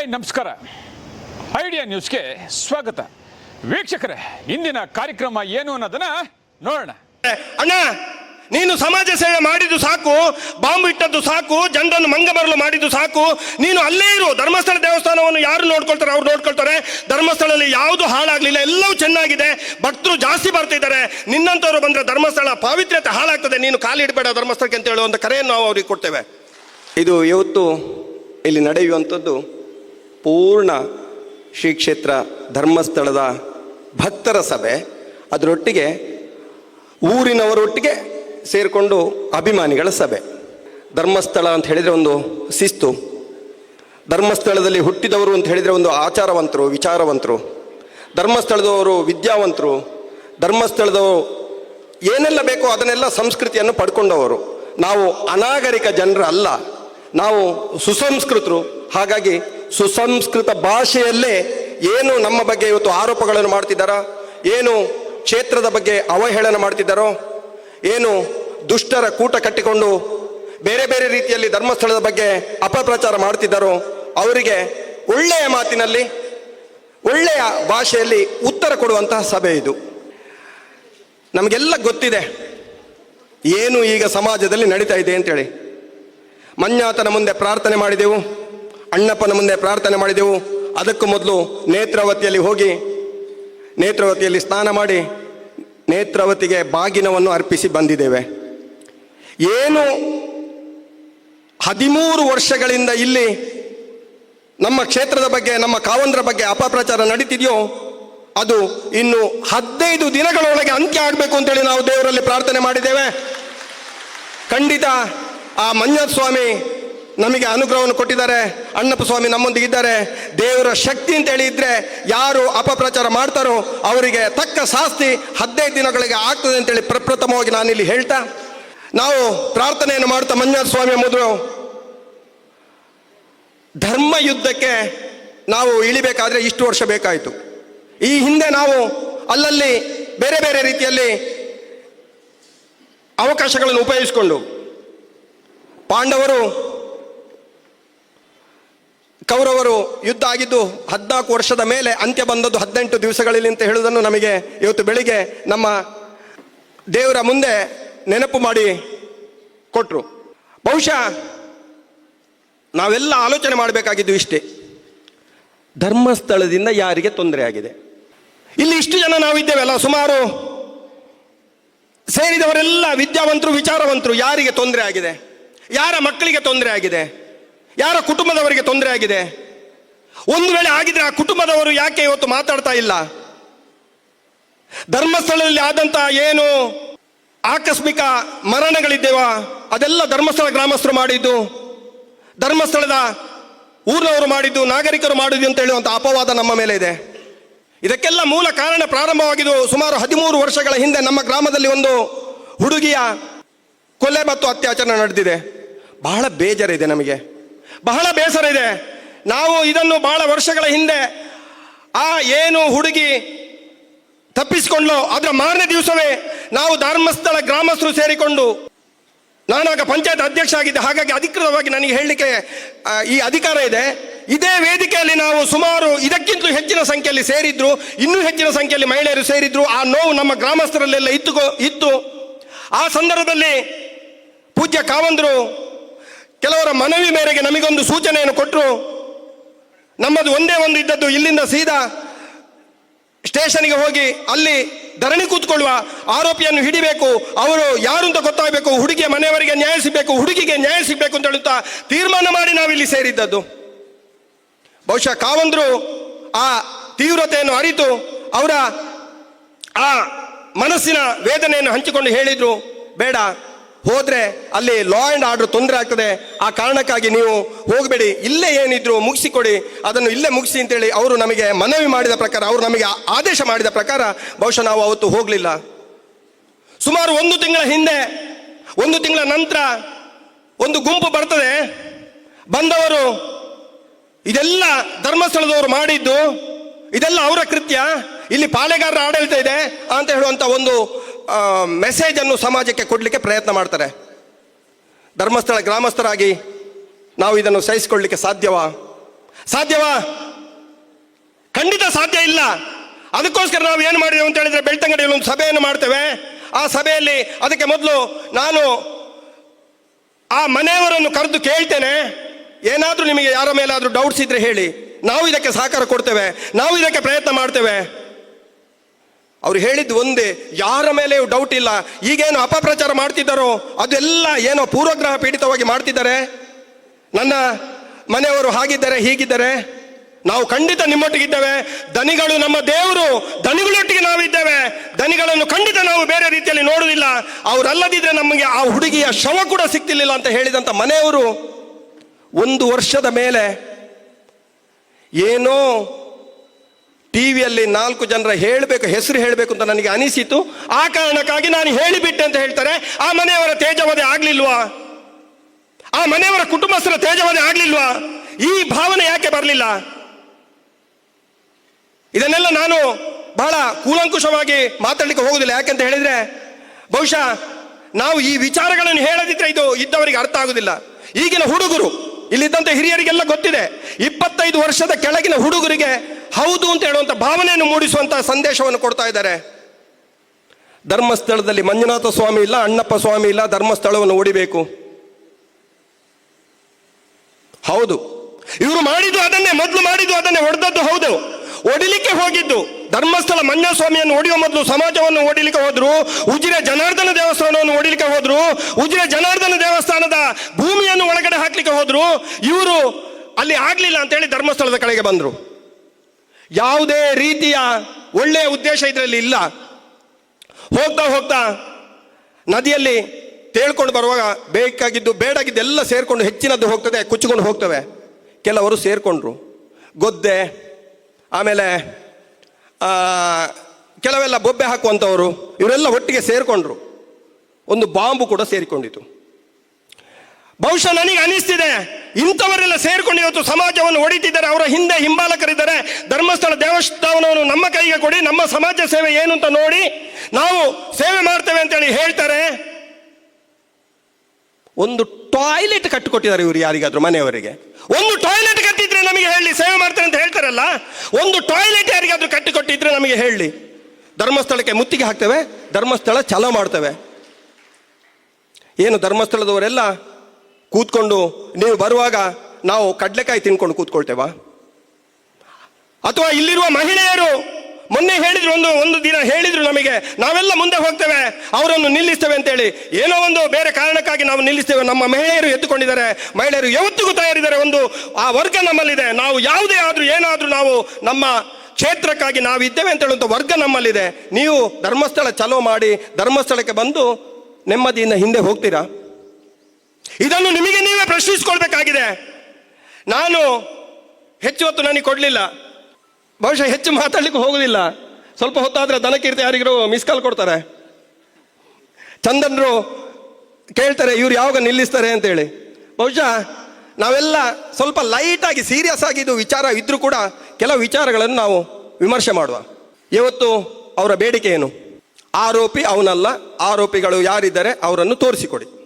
Hi ನಮಸ್ಕಾರ. Idea ನ್ಯೂಸ್ಗೆ ಸ್ವಾಗತ. ವೀಕ್ಷಕರೇ ಇಂದಿನ ಕಾರ್ಯಕ್ರಮ ಏನು ಅನ್ನೋದನ್ನ ನೋಡೋಣ. ಅಣ್ಣ ನೀನು ಸಮಾಜ ಸೇವೆ ಮಾಡಿದ್ದು ಸಾಕು ಬಾಂಬ್ ಇಟ್ಟದ್ದು ಸಾಕು ಜನರನ್ನು ಮಂಗಮರಲು ಮಾಡಿದ್ದು ಸಾಕು. ನೀನು ಅಲ್ಲೇ ಇರು ಧರ್ಮಸ್ಥಳ ದೇವಸ್ಥಾನವನ್ನು ಯಾರು ನೋಡ್ಕೊಳ್ತಾರೆ ಅವ್ರು ನೋಡ್ಕೊಳ್ತಾರೆ. ಧರ್ಮಸ್ಥಳದಲ್ಲಿ ಯಾವುದು ಹಾಳಾಗಲಿಲ್ಲ ಎಲ್ಲವೂ ಚೆನ್ನಾಗಿದೆ. ಭಕ್ತರು ಜಾಸ್ತಿ ಬರ್ತಿದ್ದಾರೆ ನಿನ್ನಂಥವ್ರು ಬಂದರೆ ಧರ್ಮಸ್ಥಳ ಪಾವಿತ್ರ್ಯತೆ ಹಾಳಾಗ್ತದೆ. ನೀನು ಕಾಲಿಡಬೇಡ ಧರ್ಮಸ್ಥಳಕ್ಕೆ ಅಂತ ಹೇಳುವಂಥ ಕರೆಯನ್ನು ನಾವು ಅವ್ರಿಗೆ ಕೊಡ್ತೇವೆ. ಇದು ಇವತ್ತು ಇಲ್ಲಿ ನಡೆಯುವಂಥದ್ದು ಪೂರ್ಣ ಶ್ರೀ ಕ್ಷೇತ್ರ ಧರ್ಮಸ್ಥಳದ ಭಕ್ತರ ಸಭೆ. ಅದರೊಟ್ಟಿಗೆ ಊರಿನವರೊಟ್ಟಿಗೆ ಸೇರಿಕೊಂಡು ಅಭಿಮಾನಿಗಳ ಸಭೆ. ಧರ್ಮಸ್ಥಳ ಅಂತ ಹೇಳಿದರೆ ಒಂದು ಶಿಸ್ತು. ಧರ್ಮಸ್ಥಳದಲ್ಲಿ ಹುಟ್ಟಿದವರು ಅಂತ ಹೇಳಿದರೆ ಒಂದು ಆಚಾರವಂತರು, ವಿಚಾರವಂತರು. ಧರ್ಮಸ್ಥಳದವರು ವಿದ್ಯಾವಂತರು. ಧರ್ಮಸ್ಥಳದವರು ಏನೆಲ್ಲ ಬೇಕೋ ಅದನ್ನೆಲ್ಲ ಸಂಸ್ಕೃತಿಯನ್ನು ಪಡ್ಕೊಂಡವರು. ನಾವು ಅನಾಗರಿಕ ಜನರು ಅಲ್ಲ ನಾವು ಸುಸಂಸ್ಕೃತರು. ಹಾಗಾಗಿ ಸುಸಂಸ್ಕೃತ ಭಾಷೆಯಲ್ಲೇ ಏನು ನಮ್ಮ ಬಗ್ಗೆ ಇವತ್ತು ಆರೋಪಗಳನ್ನು ಮಾಡ್ತಿದ್ದಾರಾ? ಏನು ಕ್ಷೇತ್ರದ ಬಗ್ಗೆ ಅವಹೇಳನ ಮಾಡ್ತಿದ್ದಾರೋ? ಏನು ದುಷ್ಟರ ಕೂಟ ಕಟ್ಟಿಕೊಂಡು ಬೇರೆ ಬೇರೆ ರೀತಿಯಲ್ಲಿ ಧರ್ಮಸ್ಥಳದ ಬಗ್ಗೆ ಅಪಪ್ರಚಾರ ಮಾಡ್ತಿದ್ದಾರೋ? ಅವರಿಗೆ ಒಳ್ಳೆಯ ಮಾತಿನಲ್ಲಿ, ಒಳ್ಳೆಯ ಭಾಷೆಯಲ್ಲಿ ಉತ್ತರ ಕೊಡುವಂತಹ ಸಭೆ ಇದು. ನಮಗೆಲ್ಲ ಗೊತ್ತಿದೆ, ಏನು ಈಗ ಸಮಾಜದಲ್ಲಿ ನಡೀತಾ ಇದೆ ಅಂತೇಳಿ. ಮಂಜಾತನ ಮುಂದೆ ಪ್ರಾರ್ಥನೆ ಮಾಡಿದೆವು. ಅಣ್ಣಪ್ಪನ ಮುಂದೆ ಪ್ರಾರ್ಥನೆ ಮಾಡಿದೆವು. ಅದಕ್ಕೂ ಮೊದಲು ನೇತ್ರಾವತಿಯಲ್ಲಿ ಹೋಗಿ, ನೇತ್ರಾವತಿಯಲ್ಲಿ ಸ್ನಾನ ಮಾಡಿ, ನೇತ್ರಾವತಿಗೆ ಬಾಗಿನವನ್ನು ಅರ್ಪಿಸಿ ಬಂದಿದ್ದೇವೆ. ಏನು ಹದಿಮೂರು ವರ್ಷಗಳಿಂದ ಇಲ್ಲಿ ನಮ್ಮ ಕ್ಷೇತ್ರದ ಬಗ್ಗೆ, ನಮ್ಮ ಕಾವಂದ್ರ ಬಗ್ಗೆ ಅಪಪ್ರಚಾರ ನಡೀತಿದೆಯೋ, ಅದು ಇನ್ನು ಹದಿನೈದು ದಿನಗಳೊಳಗೆ ಅಂತ್ಯ ಆಗಬೇಕು ಅಂತೇಳಿ ನಾವು ದೇವರಲ್ಲಿ ಪ್ರಾರ್ಥನೆ ಮಾಡಿದ್ದೇವೆ. ಖಂಡಿತ ಆ ಮಂಜುನಾಥ ಸ್ವಾಮಿ ನಮಗೆ ಅನುಗ್ರಹವನ್ನು ಕೊಟ್ಟಿದ್ದಾರೆ. ಅಣ್ಣಪ್ಪ ಸ್ವಾಮಿ ನಮ್ಮೊಂದಿಗೆ ಇದ್ದಾರೆ ದೇವರ ಶಕ್ತಿ ಅಂತ ಹೇಳಿ ಇದ್ರೆ ಯಾರು ಅಪಪ್ರಚಾರ ಮಾಡ್ತಾರೋ ಅವರಿಗೆ ತಕ್ಕ ಶಾಸ್ತಿ ಹದಿನೈದು ದಿನಗಳಿಗೆ ಆಗ್ತದೆ ಅಂತೇಳಿ ಪ್ರಪ್ರಥಮವಾಗಿ ನಾನಿಲ್ಲಿ ಹೇಳ್ತಾ, ನಾವು ಪ್ರಾರ್ಥನೆಯನ್ನು ಮಾಡ್ತಾ ಮಂಜುನಾಥ ಸ್ವಾಮಿ ಮೊದಲು ಧರ್ಮ ಯುದ್ಧಕ್ಕೆ ನಾವು ಇಳಿಬೇಕಾದ್ರೆ ಇಷ್ಟು ವರ್ಷ ಬೇಕಾಯಿತು. ಈ ಹಿಂದೆ ನಾವು ಅಲ್ಲಲ್ಲಿ ಬೇರೆ ಬೇರೆ ರೀತಿಯಲ್ಲಿ ಅವಕಾಶಗಳನ್ನು ಉಪಯೋಗಿಸಿಕೊಂಡು, ಪಾಂಡವರು ಕೌರವರು ಯುದ್ಧ ಆಗಿದ್ದು ಹದಿನಾಲ್ಕು ವರ್ಷದ ಮೇಲೆ ಅಂತ್ಯ ಬಂದದ್ದು ಹದಿನೆಂಟು ದಿವಸಗಳಲ್ಲಿ ಅಂತ ಹೇಳುವುದನ್ನು ನಮಗೆ ಇವತ್ತು ಬೆಳಿಗ್ಗೆ ನಮ್ಮ ದೇವರ ಮುಂದೆ ನೆನಪು ಮಾಡಿ ಕೊಟ್ಟರು ಬಹುಶಃ ನಾವೆಲ್ಲ ಆಲೋಚನೆ ಮಾಡಬೇಕಾಗಿದ್ದು ಇಷ್ಟೇ. ಧರ್ಮಸ್ಥಳದಿಂದ ಯಾರಿಗೆ ತೊಂದರೆ ಆಗಿದೆ? ಇಲ್ಲಿ ಇಷ್ಟು ಜನ ನಾವಿದ್ದೇವಲ್ಲ, ಸುಮಾರು ಸೇರಿದವರೆಲ್ಲ ವಿದ್ಯಾವಂತರು, ವಿಚಾರವಂತರು ಯಾರಿಗೆ ತೊಂದರೆ ಆಗಿದೆ? ಯಾರ ಮಕ್ಕಳಿಗೆ ತೊಂದರೆ ಆಗಿದೆ? ಯಾರ ಕುಟುಂಬದವರಿಗೆ ತೊಂದರೆ ಆಗಿದೆ? ಒಂದು ವೇಳೆ ಆಗಿದ್ರೆ ಆ ಕುಟುಂಬದವರು ಯಾಕೆ ಇವತ್ತು ಮಾತಾಡ್ತಾ ಇಲ್ಲ? ಧರ್ಮಸ್ಥಳದಲ್ಲಿ ಆದಂತ ಏನು ಆಕಸ್ಮಿಕ ಮರಣಗಳಿದ್ದೇವ? ಅದೆಲ್ಲ ಧರ್ಮಸ್ಥಳ ಗ್ರಾಮಸ್ಥರು ಮಾಡಿದ್ದು. ಧರ್ಮಸ್ಥಳದ ಊರಿನವರು ಮಾಡಿದ್ದು, ನಾಗರಿಕರು ಮಾಡಿದ್ದು ಅಂತ ಹೇಳುವಂಥ ಅಪವಾದ ನಮ್ಮ ಮೇಲೆ ಇದೆ. ಇದಕ್ಕೆಲ್ಲ ಮೂಲ ಕಾರಣ ಪ್ರಾರಂಭವಾಗಿದ್ದು ಸುಮಾರು ಹದಿಮೂರು ವರ್ಷಗಳ ಹಿಂದೆ ನಮ್ಮ ಗ್ರಾಮದಲ್ಲಿ ಒಂದು ಹುಡುಗಿಯ ಕೊಲೆ ಮತ್ತು ಅತ್ಯಾಚಾರ ನಡೆದಿದೆ. ಬಹಳ ಬೇಜಾರಿದೆ ನಮಗೆ. ಬಹಳ ಬೇಸರ ಇದೆ. ನಾವು ಇದನ್ನು ಬಹಳ ವರ್ಷಗಳ ಹಿಂದೆ ಆ ಏನು ಹುಡುಗಿ ತಪ್ಪಿಸಿಕೊಂಡ್ಲು ಅದರ ಮಾರನೇ ದಿವಸವೇ ನಾವು ಧರ್ಮಸ್ಥಳ ಗ್ರಾಮಸ್ಥರು ಸೇರಿಕೊಂಡು ನಾನಾಗ ಪಂಚಾಯತ್ ಅಧ್ಯಕ್ಷ ಆಗಿದ್ದೆ. ಹಾಗಾಗಿ ಅಧಿಕೃತವಾಗಿ ನನಗೆ ಹೇಳಲಿಕ್ಕೆ ಈ ಅಧಿಕಾರ ಇದೆ. ಇದೇ ವೇದಿಕೆಯಲ್ಲಿ ನಾವು ಸುಮಾರು ಇದಕ್ಕಿಂತಲೂ ಹೆಚ್ಚಿನ ಸಂಖ್ಯೆಯಲ್ಲಿ ಸೇರಿದ್ರು, ಇನ್ನೂ ಹೆಚ್ಚಿನ ಸಂಖ್ಯೆಯಲ್ಲಿ ಮಹಿಳೆಯರು ಸೇರಿದ್ರು. ಆ ನೋವು ನಮ್ಮ ಗ್ರಾಮಸ್ಥರಲ್ಲೆಲ್ಲ ಇತ್ತು ಇತ್ತು. ಆ ಸಂದರ್ಭದಲ್ಲಿ ಪೂಜ್ಯ ಕಾವಂದರು ಕೆಲವರ ಮನವಿ ಮೇರೆಗೆ ನಮಗೊಂದು ಸೂಚನೆಯನ್ನು ಕೊಟ್ಟರು ನಮ್ಮದು ಒಂದೇ ಒಂದು ಇದ್ದದ್ದು ಇಲ್ಲಿಂದ ಸೀದಾ ಸ್ಟೇಷನ್ಗೆ ಹೋಗಿ ಅಲ್ಲಿ ಧರಣಿ ಕೂತ್ಕೊಳ್ಳುವ ಆರೋಪಿಯನ್ನು ಹಿಡಿಬೇಕು. ಅವರು ಯಾರು ಅಂತ ಗೊತ್ತಾಗಬೇಕು. ಹುಡುಗಿಯ ಮನೆಯವರಿಗೆ ನ್ಯಾಯ ಸಿಗಬೇಕು. ಹುಡುಗಿಗೆ ನ್ಯಾಯ ಸಿಗಬೇಕು ಅಂತ ಹೇಳುತ್ತಾ ತೀರ್ಮಾನ ಮಾಡಿ ನಾವಿಲ್ಲಿ ಸೇರಿದ್ದದ್ದು. ಬಹುಶಃ ಕಾವಂದ್ರು ಆ ತೀವ್ರತೆಯನ್ನು ಅರಿತು ಅವರ ಆ ಮನಸ್ಸಿನ ವೇದನೆಯನ್ನು ಹಂಚಿಕೊಂಡು ಹೇಳಿದರು. ಬೇಡ. ಹೋದ್ರೆ ಅಲ್ಲಿ ಲಾ ಆ್ಯಂಡ್ ಆರ್ಡರ್ ತೊಂದರೆ ಆಗ್ತದೆ. ಆ ಕಾರಣಕ್ಕಾಗಿ ನೀವು ಹೋಗಬೇಡಿ. ಇಲ್ಲೇ ಏನಿದ್ರು ಮುಗಿಸಿಕೊಡಿ. ಅದನ್ನು ಇಲ್ಲೇ ಮುಗಿಸಿ ಅಂತೇಳಿ ಅವರು ನಮಗೆ ಮನವಿ ಮಾಡಿದ ಪ್ರಕಾರ, ಅವರು ನಮಗೆ ಆದೇಶ ಮಾಡಿದ ಪ್ರಕಾರ ಬಹುಶಃ ನಾವು ಅವತ್ತು ಹೋಗಲಿಲ್ಲ. ಸುಮಾರು ಒಂದು ತಿಂಗಳ ಹಿಂದೆ, ಒಂದು ತಿಂಗಳ ನಂತರ ಒಂದು ಗುಂಪು ಬರ್ತದೆ. ಬಂದವರು ಇದೆಲ್ಲ ಧರ್ಮಸ್ಥಳದವರು ಮಾಡಿದ್ದು, ಇದೆಲ್ಲ ಅವರ ಕೃತ್ಯ. ಇಲ್ಲಿ ಪಾಳೆಗಾರರ ಆಡಳಿತ ಇದೆ ಅಂತ ಹೇಳುವಂಥ ಒಂದು ಮೆಸೇಜ್ ಅನ್ನು ಸಮಾಜಕ್ಕೆ ಕೊಡಲಿಕ್ಕೆ ಪ್ರಯತ್ನ ಮಾಡ್ತಾರೆ. ಧರ್ಮಸ್ಥಳ, ಗ್ರಾಮಸ್ಥರಾಗಿ ನಾವು ಇದನ್ನು ಸಹಿಸಿಕೊಳ್ಳಲಿಕ್ಕೆ ಸಾಧ್ಯವಾ? ಸಾಧ್ಯವಾ? ಖಂಡಿತ ಸಾಧ್ಯ ಇಲ್ಲ. ಅದಕ್ಕೋಸ್ಕರ ನಾವು ಏನು ಮಾಡಿದೆವು ಅಂತ ಹೇಳಿದ್ರೆ ಬೆಳ್ತಂಗಡಿಯಲ್ಲಿ ಒಂದು ಸಭೆಯನ್ನು ಮಾಡ್ತೇವೆ. ಆ ಸಭೆಯಲ್ಲಿ ಅದಕ್ಕೆ ಮೊದಲು ನಾನು ಆ ಮನೆಯವರನ್ನು ಕರೆದು ಕೇಳ್ತೇನೆ. ಏನಾದರೂ ನಿಮಗೆ ಯಾರ ಮೇಲಾದರೂ ಡೌಟ್ಸ್ ಇದ್ರೆ ಹೇಳಿ. ನಾವು ಇದಕ್ಕೆ ಸಹಕಾರ ಕೊಡ್ತೇವೆ. ನಾವು ಇದಕ್ಕೆ ಪ್ರಯತ್ನ ಮಾಡ್ತೇವೆ. ಅವ್ರು ಹೇಳಿದ್ದು ಒಂದೇ, ಯಾರ ಮೇಲೆಯೂ ಡೌಟ್ ಇಲ್ಲ. ಈಗೇನು ಅಪಪ್ರಚಾರ ಮಾಡ್ತಿದ್ದಾರೋ, ಅದೆಲ್ಲ ಏನೋ ಪೂರ್ವಗ್ರಹ ಪೀಡಿತವಾಗಿ ಮಾಡ್ತಿದ್ದಾರೆ. ನನ್ನ ಮನೆಯವರು ಹಾಗಿದ್ದಾರೆ, ಹೀಗಿದ್ದಾರೆ, ನಾವು ಖಂಡಿತ ನಿಮ್ಮೊಟ್ಟಿಗಿದ್ದೇವೆ. ದನಿಗಳು ನಮ್ಮ ದೇವರು, ದನಿಗಳೊಟ್ಟಿಗೆ ನಾವಿದ್ದೇವೆ. ದನಿಗಳನ್ನು ಖಂಡಿತ ನಾವು ಬೇರೆ ರೀತಿಯಲ್ಲಿ ನೋಡುವುದಿಲ್ಲ. ಅವರಲ್ಲದಿದ್ದರೆ ನಮಗೆ ಆ ಹುಡುಗಿಯ ಶವ ಕೂಡ ಸಿಕ್ತಿರ್ಲಿಲ್ಲ ಅಂತ ಹೇಳಿದಂತ ಮನೆಯವರು ಒಂದು ವರ್ಷದ ಮೇಲೆ ಏನೋ ಟಿವಿಯಲ್ಲಿ ನಾಲ್ಕು ಜನರ ಹೇಳಬೇಕು, ಹೆಸರು ಹೇಳಬೇಕು ಅಂತ ನನಗೆ ಅನಿಸಿತು. ಆ ಕಾರಣಕ್ಕಾಗಿ ನಾನು ಹೇಳಿಬಿಟ್ಟೆ ಅಂತ ಹೇಳ್ತಾರೆ, ಆ ಮನೆಯವರ ತೇಜವಧೆ ಆಗ್ಲಿಲ್ವಾ? ಆ ಮನೆಯವರ ಕುಟುಂಬಸ್ಥರ ತೇಜವಧೆ ಆಗ್ಲಿಲ್ವಾ? ಈ ಭಾವನೆ ಯಾಕೆ ಬರಲಿಲ್ಲ? ಇದನ್ನೆಲ್ಲ ನಾನು ಬಹಳ ಕೂಲಂಕುಷವಾಗಿ ಮಾತಾಡಲಿಕ್ಕೆ ಹೋಗುದಿಲ್ಲ. ಯಾಕೆಂತ ಹೇಳಿದ್ರೆ, ಬಹುಶಃ ನಾವು ಈ ವಿಚಾರಗಳನ್ನು ಹೇಳದಿದ್ರೆ ಇದು ಇದ್ದವರಿಗೆ ಅರ್ಥ ಆಗುದಿಲ್ಲ. ಈಗಿನ ಹುಡುಗರು, ಇಲ್ಲಿದ್ದಂತ ಹಿರಿಯರಿಗೆಲ್ಲ ಗೊತ್ತಿದೆ, ಇಪ್ಪತ್ತೈದು ವರ್ಷದ ಕೆಳಗಿನ ಹುಡುಗರಿಗೆ ಹೌದು ಅಂತ ಹೇಳುವಂಥ ಭಾವನೆಯನ್ನು ಮೂಡಿಸುವಂಥ ಸಂದೇಶವನ್ನು ಕೊಡ್ತಾ ಇದ್ದಾರೆ. ಧರ್ಮಸ್ಥಳದಲ್ಲಿ ಮಂಜುನಾಥ ಸ್ವಾಮಿ ಇಲ್ಲ, ಅಣ್ಣಪ್ಪ ಸ್ವಾಮಿ ಇಲ್ಲ, ಧರ್ಮಸ್ಥಳವನ್ನು ಓಡಿಬೇಕು. ಹೌದು. ಇವರು ಮಾಡಿದ್ದು ಅದನ್ನೇ, ಮೊದಲು ಮಾಡಿದ್ದು ಅದನ್ನೇ, ಹೊಡೆದದ್ದು ಹೌದು. ಒಡಿಲಿಕ್ಕೆ ಹೋಗಿದ್ದು. ಧರ್ಮಸ್ಥಳ ಮಂಜಸ್ವಾಮಿಯನ್ನು ಓಡಿಯುವ ಮೊದಲು ಸಮಾಜವನ್ನು ಓಡಿಲಿಕ್ಕೆ ಹೋದ್ರು. ಉಜಿರೆ ಜನಾರ್ದನ ದೇವಸ್ಥಾನವನ್ನು ಓಡಿಲಿಕ್ಕೆ ಹೋದ್ರು. ಉಜಿರೆ ಜನಾರ್ದನ ದೇವಸ್ಥಾನದ ಭೂಮಿಯನ್ನು ಒಳಗಡೆ ಹಾಕ್ಲಿಕ್ಕೆ ಹೋದ್ರು. ಇವರು ಅಲ್ಲಿ ಆಗ್ಲಿಲ್ಲ ಅಂತೇಳಿ ಧರ್ಮಸ್ಥಳದ ಕಡೆಗೆ ಬಂದ್ರು. ಯಾವುದೇ ರೀತಿಯ ಒಳ್ಳೆಯ ಉದ್ದೇಶ ಇದರಲ್ಲಿ ಇಲ್ಲ. ಹೋಗ್ತಾ ಹೋಗ್ತಾ ನದಿಯಲ್ಲಿ ತೇಳ್ಕೊಂಡು ಬರುವಾಗ ಬೇಕಾಗಿದ್ದು ಬೇಡಾಗಿದ್ದು ಎಲ್ಲ ಸೇರ್ಕೊಂಡು ಹೆಚ್ಚಿನದ್ದು ಹೋಗ್ತದೆ, ಕುಚ್ಚಿಕೊಂಡು ಹೋಗ್ತವೆ. ಕೆಲವರು ಸೇರಿಕೊಂಡ್ರು. ಗೊದ್ದೆ, ಆಮೇಲೆ ಕೆಲವೆಲ್ಲ ಬೊಬ್ಬೆ ಹಾಕುವಂಥವರು, ಇವರೆಲ್ಲ ಒಟ್ಟಿಗೆ ಸೇರಿಕೊಂಡ್ರು. ಒಂದು ಬಾಂಬು ಕೂಡ ಸೇರಿಕೊಂಡಿತು. ಬಹುಶಃ ನನಗೆ ಅನಿಸ್ತಿದೆ, ಇಂಥವರೆಲ್ಲ ಸೇರ್ಕೊಂಡು ಇವತ್ತು ಸಮಾಜವನ್ನು ಹೊಡಿತಿದ್ದಾರೆ, ಅವರ ಹಿಂದೆ ಹಿಂಬಾಲಕರಿದ್ದಾರೆ. ಧರ್ಮಸ್ಥಳ ದೇವಸ್ಥಾನವನ್ನು ನಮ್ಮ ಕೈಗೆ ಕೊಡಿ, ನಮ್ಮ ಸಮಾಜ ಸೇವೆ ಏನು ಅಂತ ನೋಡಿ ನಾವು ಸೇವೆ ಮಾಡ್ತೇವೆ ಅಂತೇಳಿ ಹೇಳ್ತಾರೆ. ಒಂದು ಟಾಯ್ಲೆಟ್ ಕಟ್ಟಿಕೊಟ್ಟಿದ್ದಾರೆ ಇವರು ಯಾರಿಗಾದ್ರೂ ಮನೆಯವರಿಗೆ. ಒಂದು ಟಾಯ್ಲೆಟ್ ಕಟ್ಟಿದ್ರೆ ನಮಗೆ ಹೇಳಿ, ಸೇವೆ ಮಾಡ್ತಾರೆ ಅಂತ ಹೇಳ್ತಾರಲ್ಲ, ಒಂದು ಟಾಯ್ಲೆಟ್ ಯಾರಿಗಾದ್ರೂ ಕಟ್ಟಿಕೊಟ್ಟಿದ್ರೆ ನಮಗೆ ಹೇಳಿ. ಧರ್ಮಸ್ಥಳಕ್ಕೆ ಮುತ್ತಿಗೆ ಹಾಕ್ತೇವೆ, ಧರ್ಮಸ್ಥಳ ಚಲೋ ಮಾಡ್ತೇವೆ. ಏನು ಧರ್ಮಸ್ಥಳದವರೆಲ್ಲ ಕೂತ್ಕೊಂಡು ನೀವು ಬರುವಾಗ ನಾವು ಕಡಲೆಕಾಯಿ ತಿನ್ಕೊಂಡು ಕೂತ್ಕೊಳ್ತೇವಾ? ಅಥವಾ ಇಲ್ಲಿರುವ ಮಹಿಳೆಯರು ಮೊನ್ನೆ ಹೇಳಿದ್ರು, ಒಂದು ಒಂದು ದಿನ ಹೇಳಿದ್ರು ನಮಗೆ, ನಾವೆಲ್ಲ ಮುಂದೆ ಹೋಗ್ತೇವೆ, ಅವರನ್ನು ನಿಲ್ಲಿಸ್ತೇವೆ ಅಂತೇಳಿ. ಏನೋ ಒಂದು ಬೇರೆ ಕಾರಣಕ್ಕಾಗಿ ನಾವು ನಿಲ್ಲಿಸ್ತೇವೆ. ನಮ್ಮ ಮಹಿಳೆಯರು ಎತ್ತುಕೊಂಡಿದ್ದಾರೆ ಮಹಿಳೆಯರು ಯಾವತ್ತಿಗೂ ತಯಾರಿದ್ದಾರೆ ಒಂದು, ಆ ವರ್ಗ ನಮ್ಮಲ್ಲಿದೆ. ನಾವು ಯಾವುದೇ ಆದ್ರೂ, ಏನಾದ್ರೂ ನಾವು ನಮ್ಮ ಕ್ಷೇತ್ರಕ್ಕಾಗಿ ನಾವು ಇದ್ದೇವೆ ಅಂತ ಹೇಳುವಂಥ ವರ್ಗ ನಮ್ಮಲ್ಲಿದೆ. ನೀವು ಧರ್ಮಸ್ಥಳ ಚಲೋ ಮಾಡಿ, ಧರ್ಮಸ್ಥಳಕ್ಕೆ ಬಂದು ನೆಮ್ಮದಿಯಿಂದ ಹಿಂದೆ ಹೋಗ್ತೀರಾ? ಇದನ್ನು ನಿಮಗೆ ನೀವೇ ಪ್ರಶ್ನಿಸ್ಕೊಳ್ಬೇಕಾಗಿದೆ. ನಾನು ಹೆಚ್ಚು ಹೊತ್ತು ನನಗೆ ಕೊಡಲಿಲ್ಲ. ಬಹುಶಃ ಹೆಚ್ಚು ಮಾತಾಡ್ಲಿಕ್ಕೆ ಹೋಗೋದಿಲ್ಲ. ಸ್ವಲ್ಪ ಹೊತ್ತಾದ್ರೆ ದನಕೀರ್ತಿ ಯಾರಿಗೂ ಮಿಸ್ ಕಾಲ್ ಕೊಡ್ತಾರೆ. ಚಂದನರು ಕೇಳ್ತಾರೆ, ಇವ್ರು ಯಾವಾಗ ನಿಲ್ಲಿಸ್ತಾರೆ ಅಂತೇಳಿ. ಬಹುಶಃ ನಾವೆಲ್ಲ ಸ್ವಲ್ಪ ಲೈಟಾಗಿ ಸೀರಿಯಸ್ ಆಗಿ ಇದು ವಿಚಾರ ಇದ್ರೂ ಕೂಡ ಕೆಲವು ವಿಚಾರಗಳನ್ನು ನಾವು ವಿಮರ್ಶೆ ಮಾಡುವ. ಇವತ್ತು ಅವರ ಬೇಡಿಕೆ ಏನು? ಆರೋಪಿ ಅವನಲ್ಲ, ಆರೋಪಿಗಳು ಯಾರಿದ್ದಾರೆ ಅವರನ್ನು ತೋರಿಸಿಕೊಡಿ.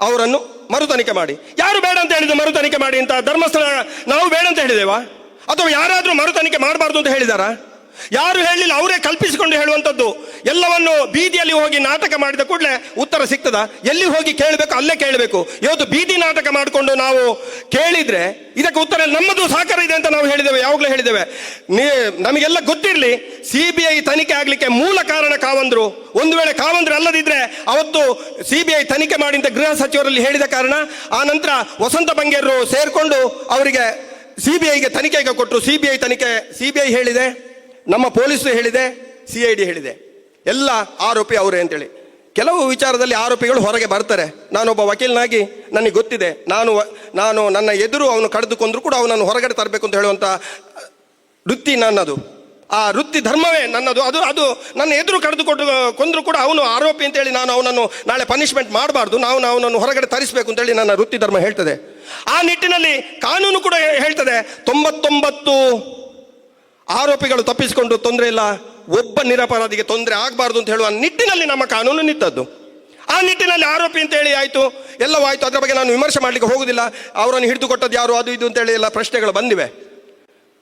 ಅವರನ್ನು ಮರು ತನಿಖೆ ಮಾಡಿ. ಯಾರು ಬೇಡ ಅಂತ ಹೇಳಿದ್ರು ಮರು ತನಿಖೆ ಮಾಡಿ ಅಂತ ಧರ್ಮಸ್ಥಳ ನಾವು ಬೇಡ ಅಂತ ಹೇಳಿದೇವಾ ಅಥವಾ ಯಾರಾದರೂ ಮರು ತನಿಖೆ ಮಾಡಬಾರ್ದು ಅಂತ ಹೇಳಿದಾರಾ ಯಾರು ಹೇಳಿಲ್ಲ ಅವರೇ ಕಲ್ಪಿಸಿಕೊಂಡು ಹೇಳುವಂಥದ್ದು. ಎಲ್ಲವನ್ನು ಬೀದಿಯಲ್ಲಿ ಹೋಗಿ ನಾಟಕ ಮಾಡಿದ ಕೂಡಲೇ ಉತ್ತರ ಸಿಗ್ತದ. ಎಲ್ಲಿ ಹೋಗಿ ಕೇಳಬೇಕು, ಅಲ್ಲೇ ಕೇಳಬೇಕು. ಇವತ್ತು ಬೀದಿ ನಾಟಕ ಮಾಡಿಕೊಂಡು ನಾವು ಕೇಳಿದ್ರೆ ಇದಕ್ಕೆ ಉತ್ತರ ನಮ್ಮದು ಸಹಕಾರ ಇದೆ ಅಂತ ನಾವು ಹೇಳಿದ್ದೇವೆ, ಯಾವಾಗಲೂ ಹೇಳಿದ್ದೇವೆ. ನಮಗೆಲ್ಲ ಗೊತ್ತಿರಲಿ ಸಿ ಬಿ ಐ ತನಿಖೆ ಆಗಲಿಕ್ಕೆ ಮೂಲ ಕಾರಣ ಕಾವಂದ್ರು. ಒಂದು ವೇಳೆ ಕಾವಂದ್ರು ಅಲ್ಲದಿದ್ದರೆ ಅವತ್ತು ಸಿ ಬಿ ಐ ತನಿಖೆ ಮಾಡಿ ಅಂತ ಗೃಹ ಸಚಿವರಲ್ಲಿ ಹೇಳಿದ ಕಾರಣ, ಆ ನಂತರ ವಸಂತ ಬಂಗೇರರು ಸೇರಿಕೊಂಡು ಅವರಿಗೆ ಸಿ ಬಿ ಐಗೆ ತನಿಖೆಗೆ ಕೊಟ್ಟರು. ಸಿ ಬಿ ಐ ತನಿಖೆ ಸಿ ಬಿ ಐ ಹೇಳಿದೆ. ನಮ್ಮ ಪೊಲೀಸರು ಹೇಳಿದೆ, ಸಿ ಐ ಡಿ ಹೇಳಿದೆ. ಎಲ್ಲ ಆರೋಪಿ ಅವರೇ ಅಂತೇಳಿ. ಕೆಲವು ವಿಚಾರದಲ್ಲಿ ಆರೋಪಿಗಳು ಹೊರಗೆ ಬರ್ತಾರೆ. ನಾನೊಬ್ಬ ವಕೀಲನಾಗಿ ನನಗೆ ಗೊತ್ತಿದೆ. ನಾನು ನಾನು ನನ್ನ ಎದುರು ಅವನು ಕಳೆದುಕೊಂಡ್ರು ಕೂಡ ಅವನನ್ನು ಹೊರಗಡೆ ತರಬೇಕು ಅಂತ ಹೇಳುವಂಥ ವೃತ್ತಿ ನನ್ನದು. ಆ ವೃತ್ತಿ ಧರ್ಮವೇ ನನ್ನದು. ಅದು ಅದು ನನ್ನ ಎದುರು ಕಳೆದುಕೊಂಡು ಕೊಂದರೂ ಕೂಡ ಅವನು ಆರೋಪಿ ಅಂತೇಳಿ ನಾನು ಅವನನ್ನು ನಾಳೆ ಪನಿಷ್ಮೆಂಟ್ ಮಾಡಬಾರ್ದು. ನಾವು ಅವನನ್ನು ಹೊರಗಡೆ ತರಿಸಬೇಕು ಅಂತೇಳಿ ನನ್ನ ವೃತ್ತಿ ಧರ್ಮ ಹೇಳ್ತದೆ. ಆ ನಿಟ್ಟಿನಲ್ಲಿ ಕಾನೂನು ಕೂಡ ಹೇಳ್ತದೆ. ತೊಂಬತ್ತೊಂಬತ್ತು ಆರೋಪಿಗಳು ತಪ್ಪಿಸಿಕೊಂಡು ತೊಂದರೆ ಇಲ್ಲ, ಒಬ್ಬ ನಿರಪರಾಧಿಗೆ ತೊಂದರೆ ಆಗಬಾರ್ದು ಅಂತ ಹೇಳುವ ನಿಟ್ಟಿನಲ್ಲಿ ನಮ್ಮ ಕಾನೂನು ನಿಂತದ್ದು. ಆ ನಿಟ್ಟಿನಲ್ಲಿ ಆರೋಪಿ ಅಂತ ಹೇಳಿ ಆಯಿತು ಎಲ್ಲವೂ ಆಯಿತು ಅದರ ಬಗ್ಗೆ ನಾನು ವಿಮರ್ಶೆ ಮಾಡಲಿಕ್ಕೆ ಹೋಗುದಿಲ್ಲ. ಅವರನ್ನು ಹಿಡಿದು ಕೊಟ್ಟದ್ದು ಯಾರು, ಅದು ಇದು ಅಂತೇಳಿ ಎಲ್ಲ ಪ್ರಶ್ನೆಗಳು ಬಂದಿವೆ.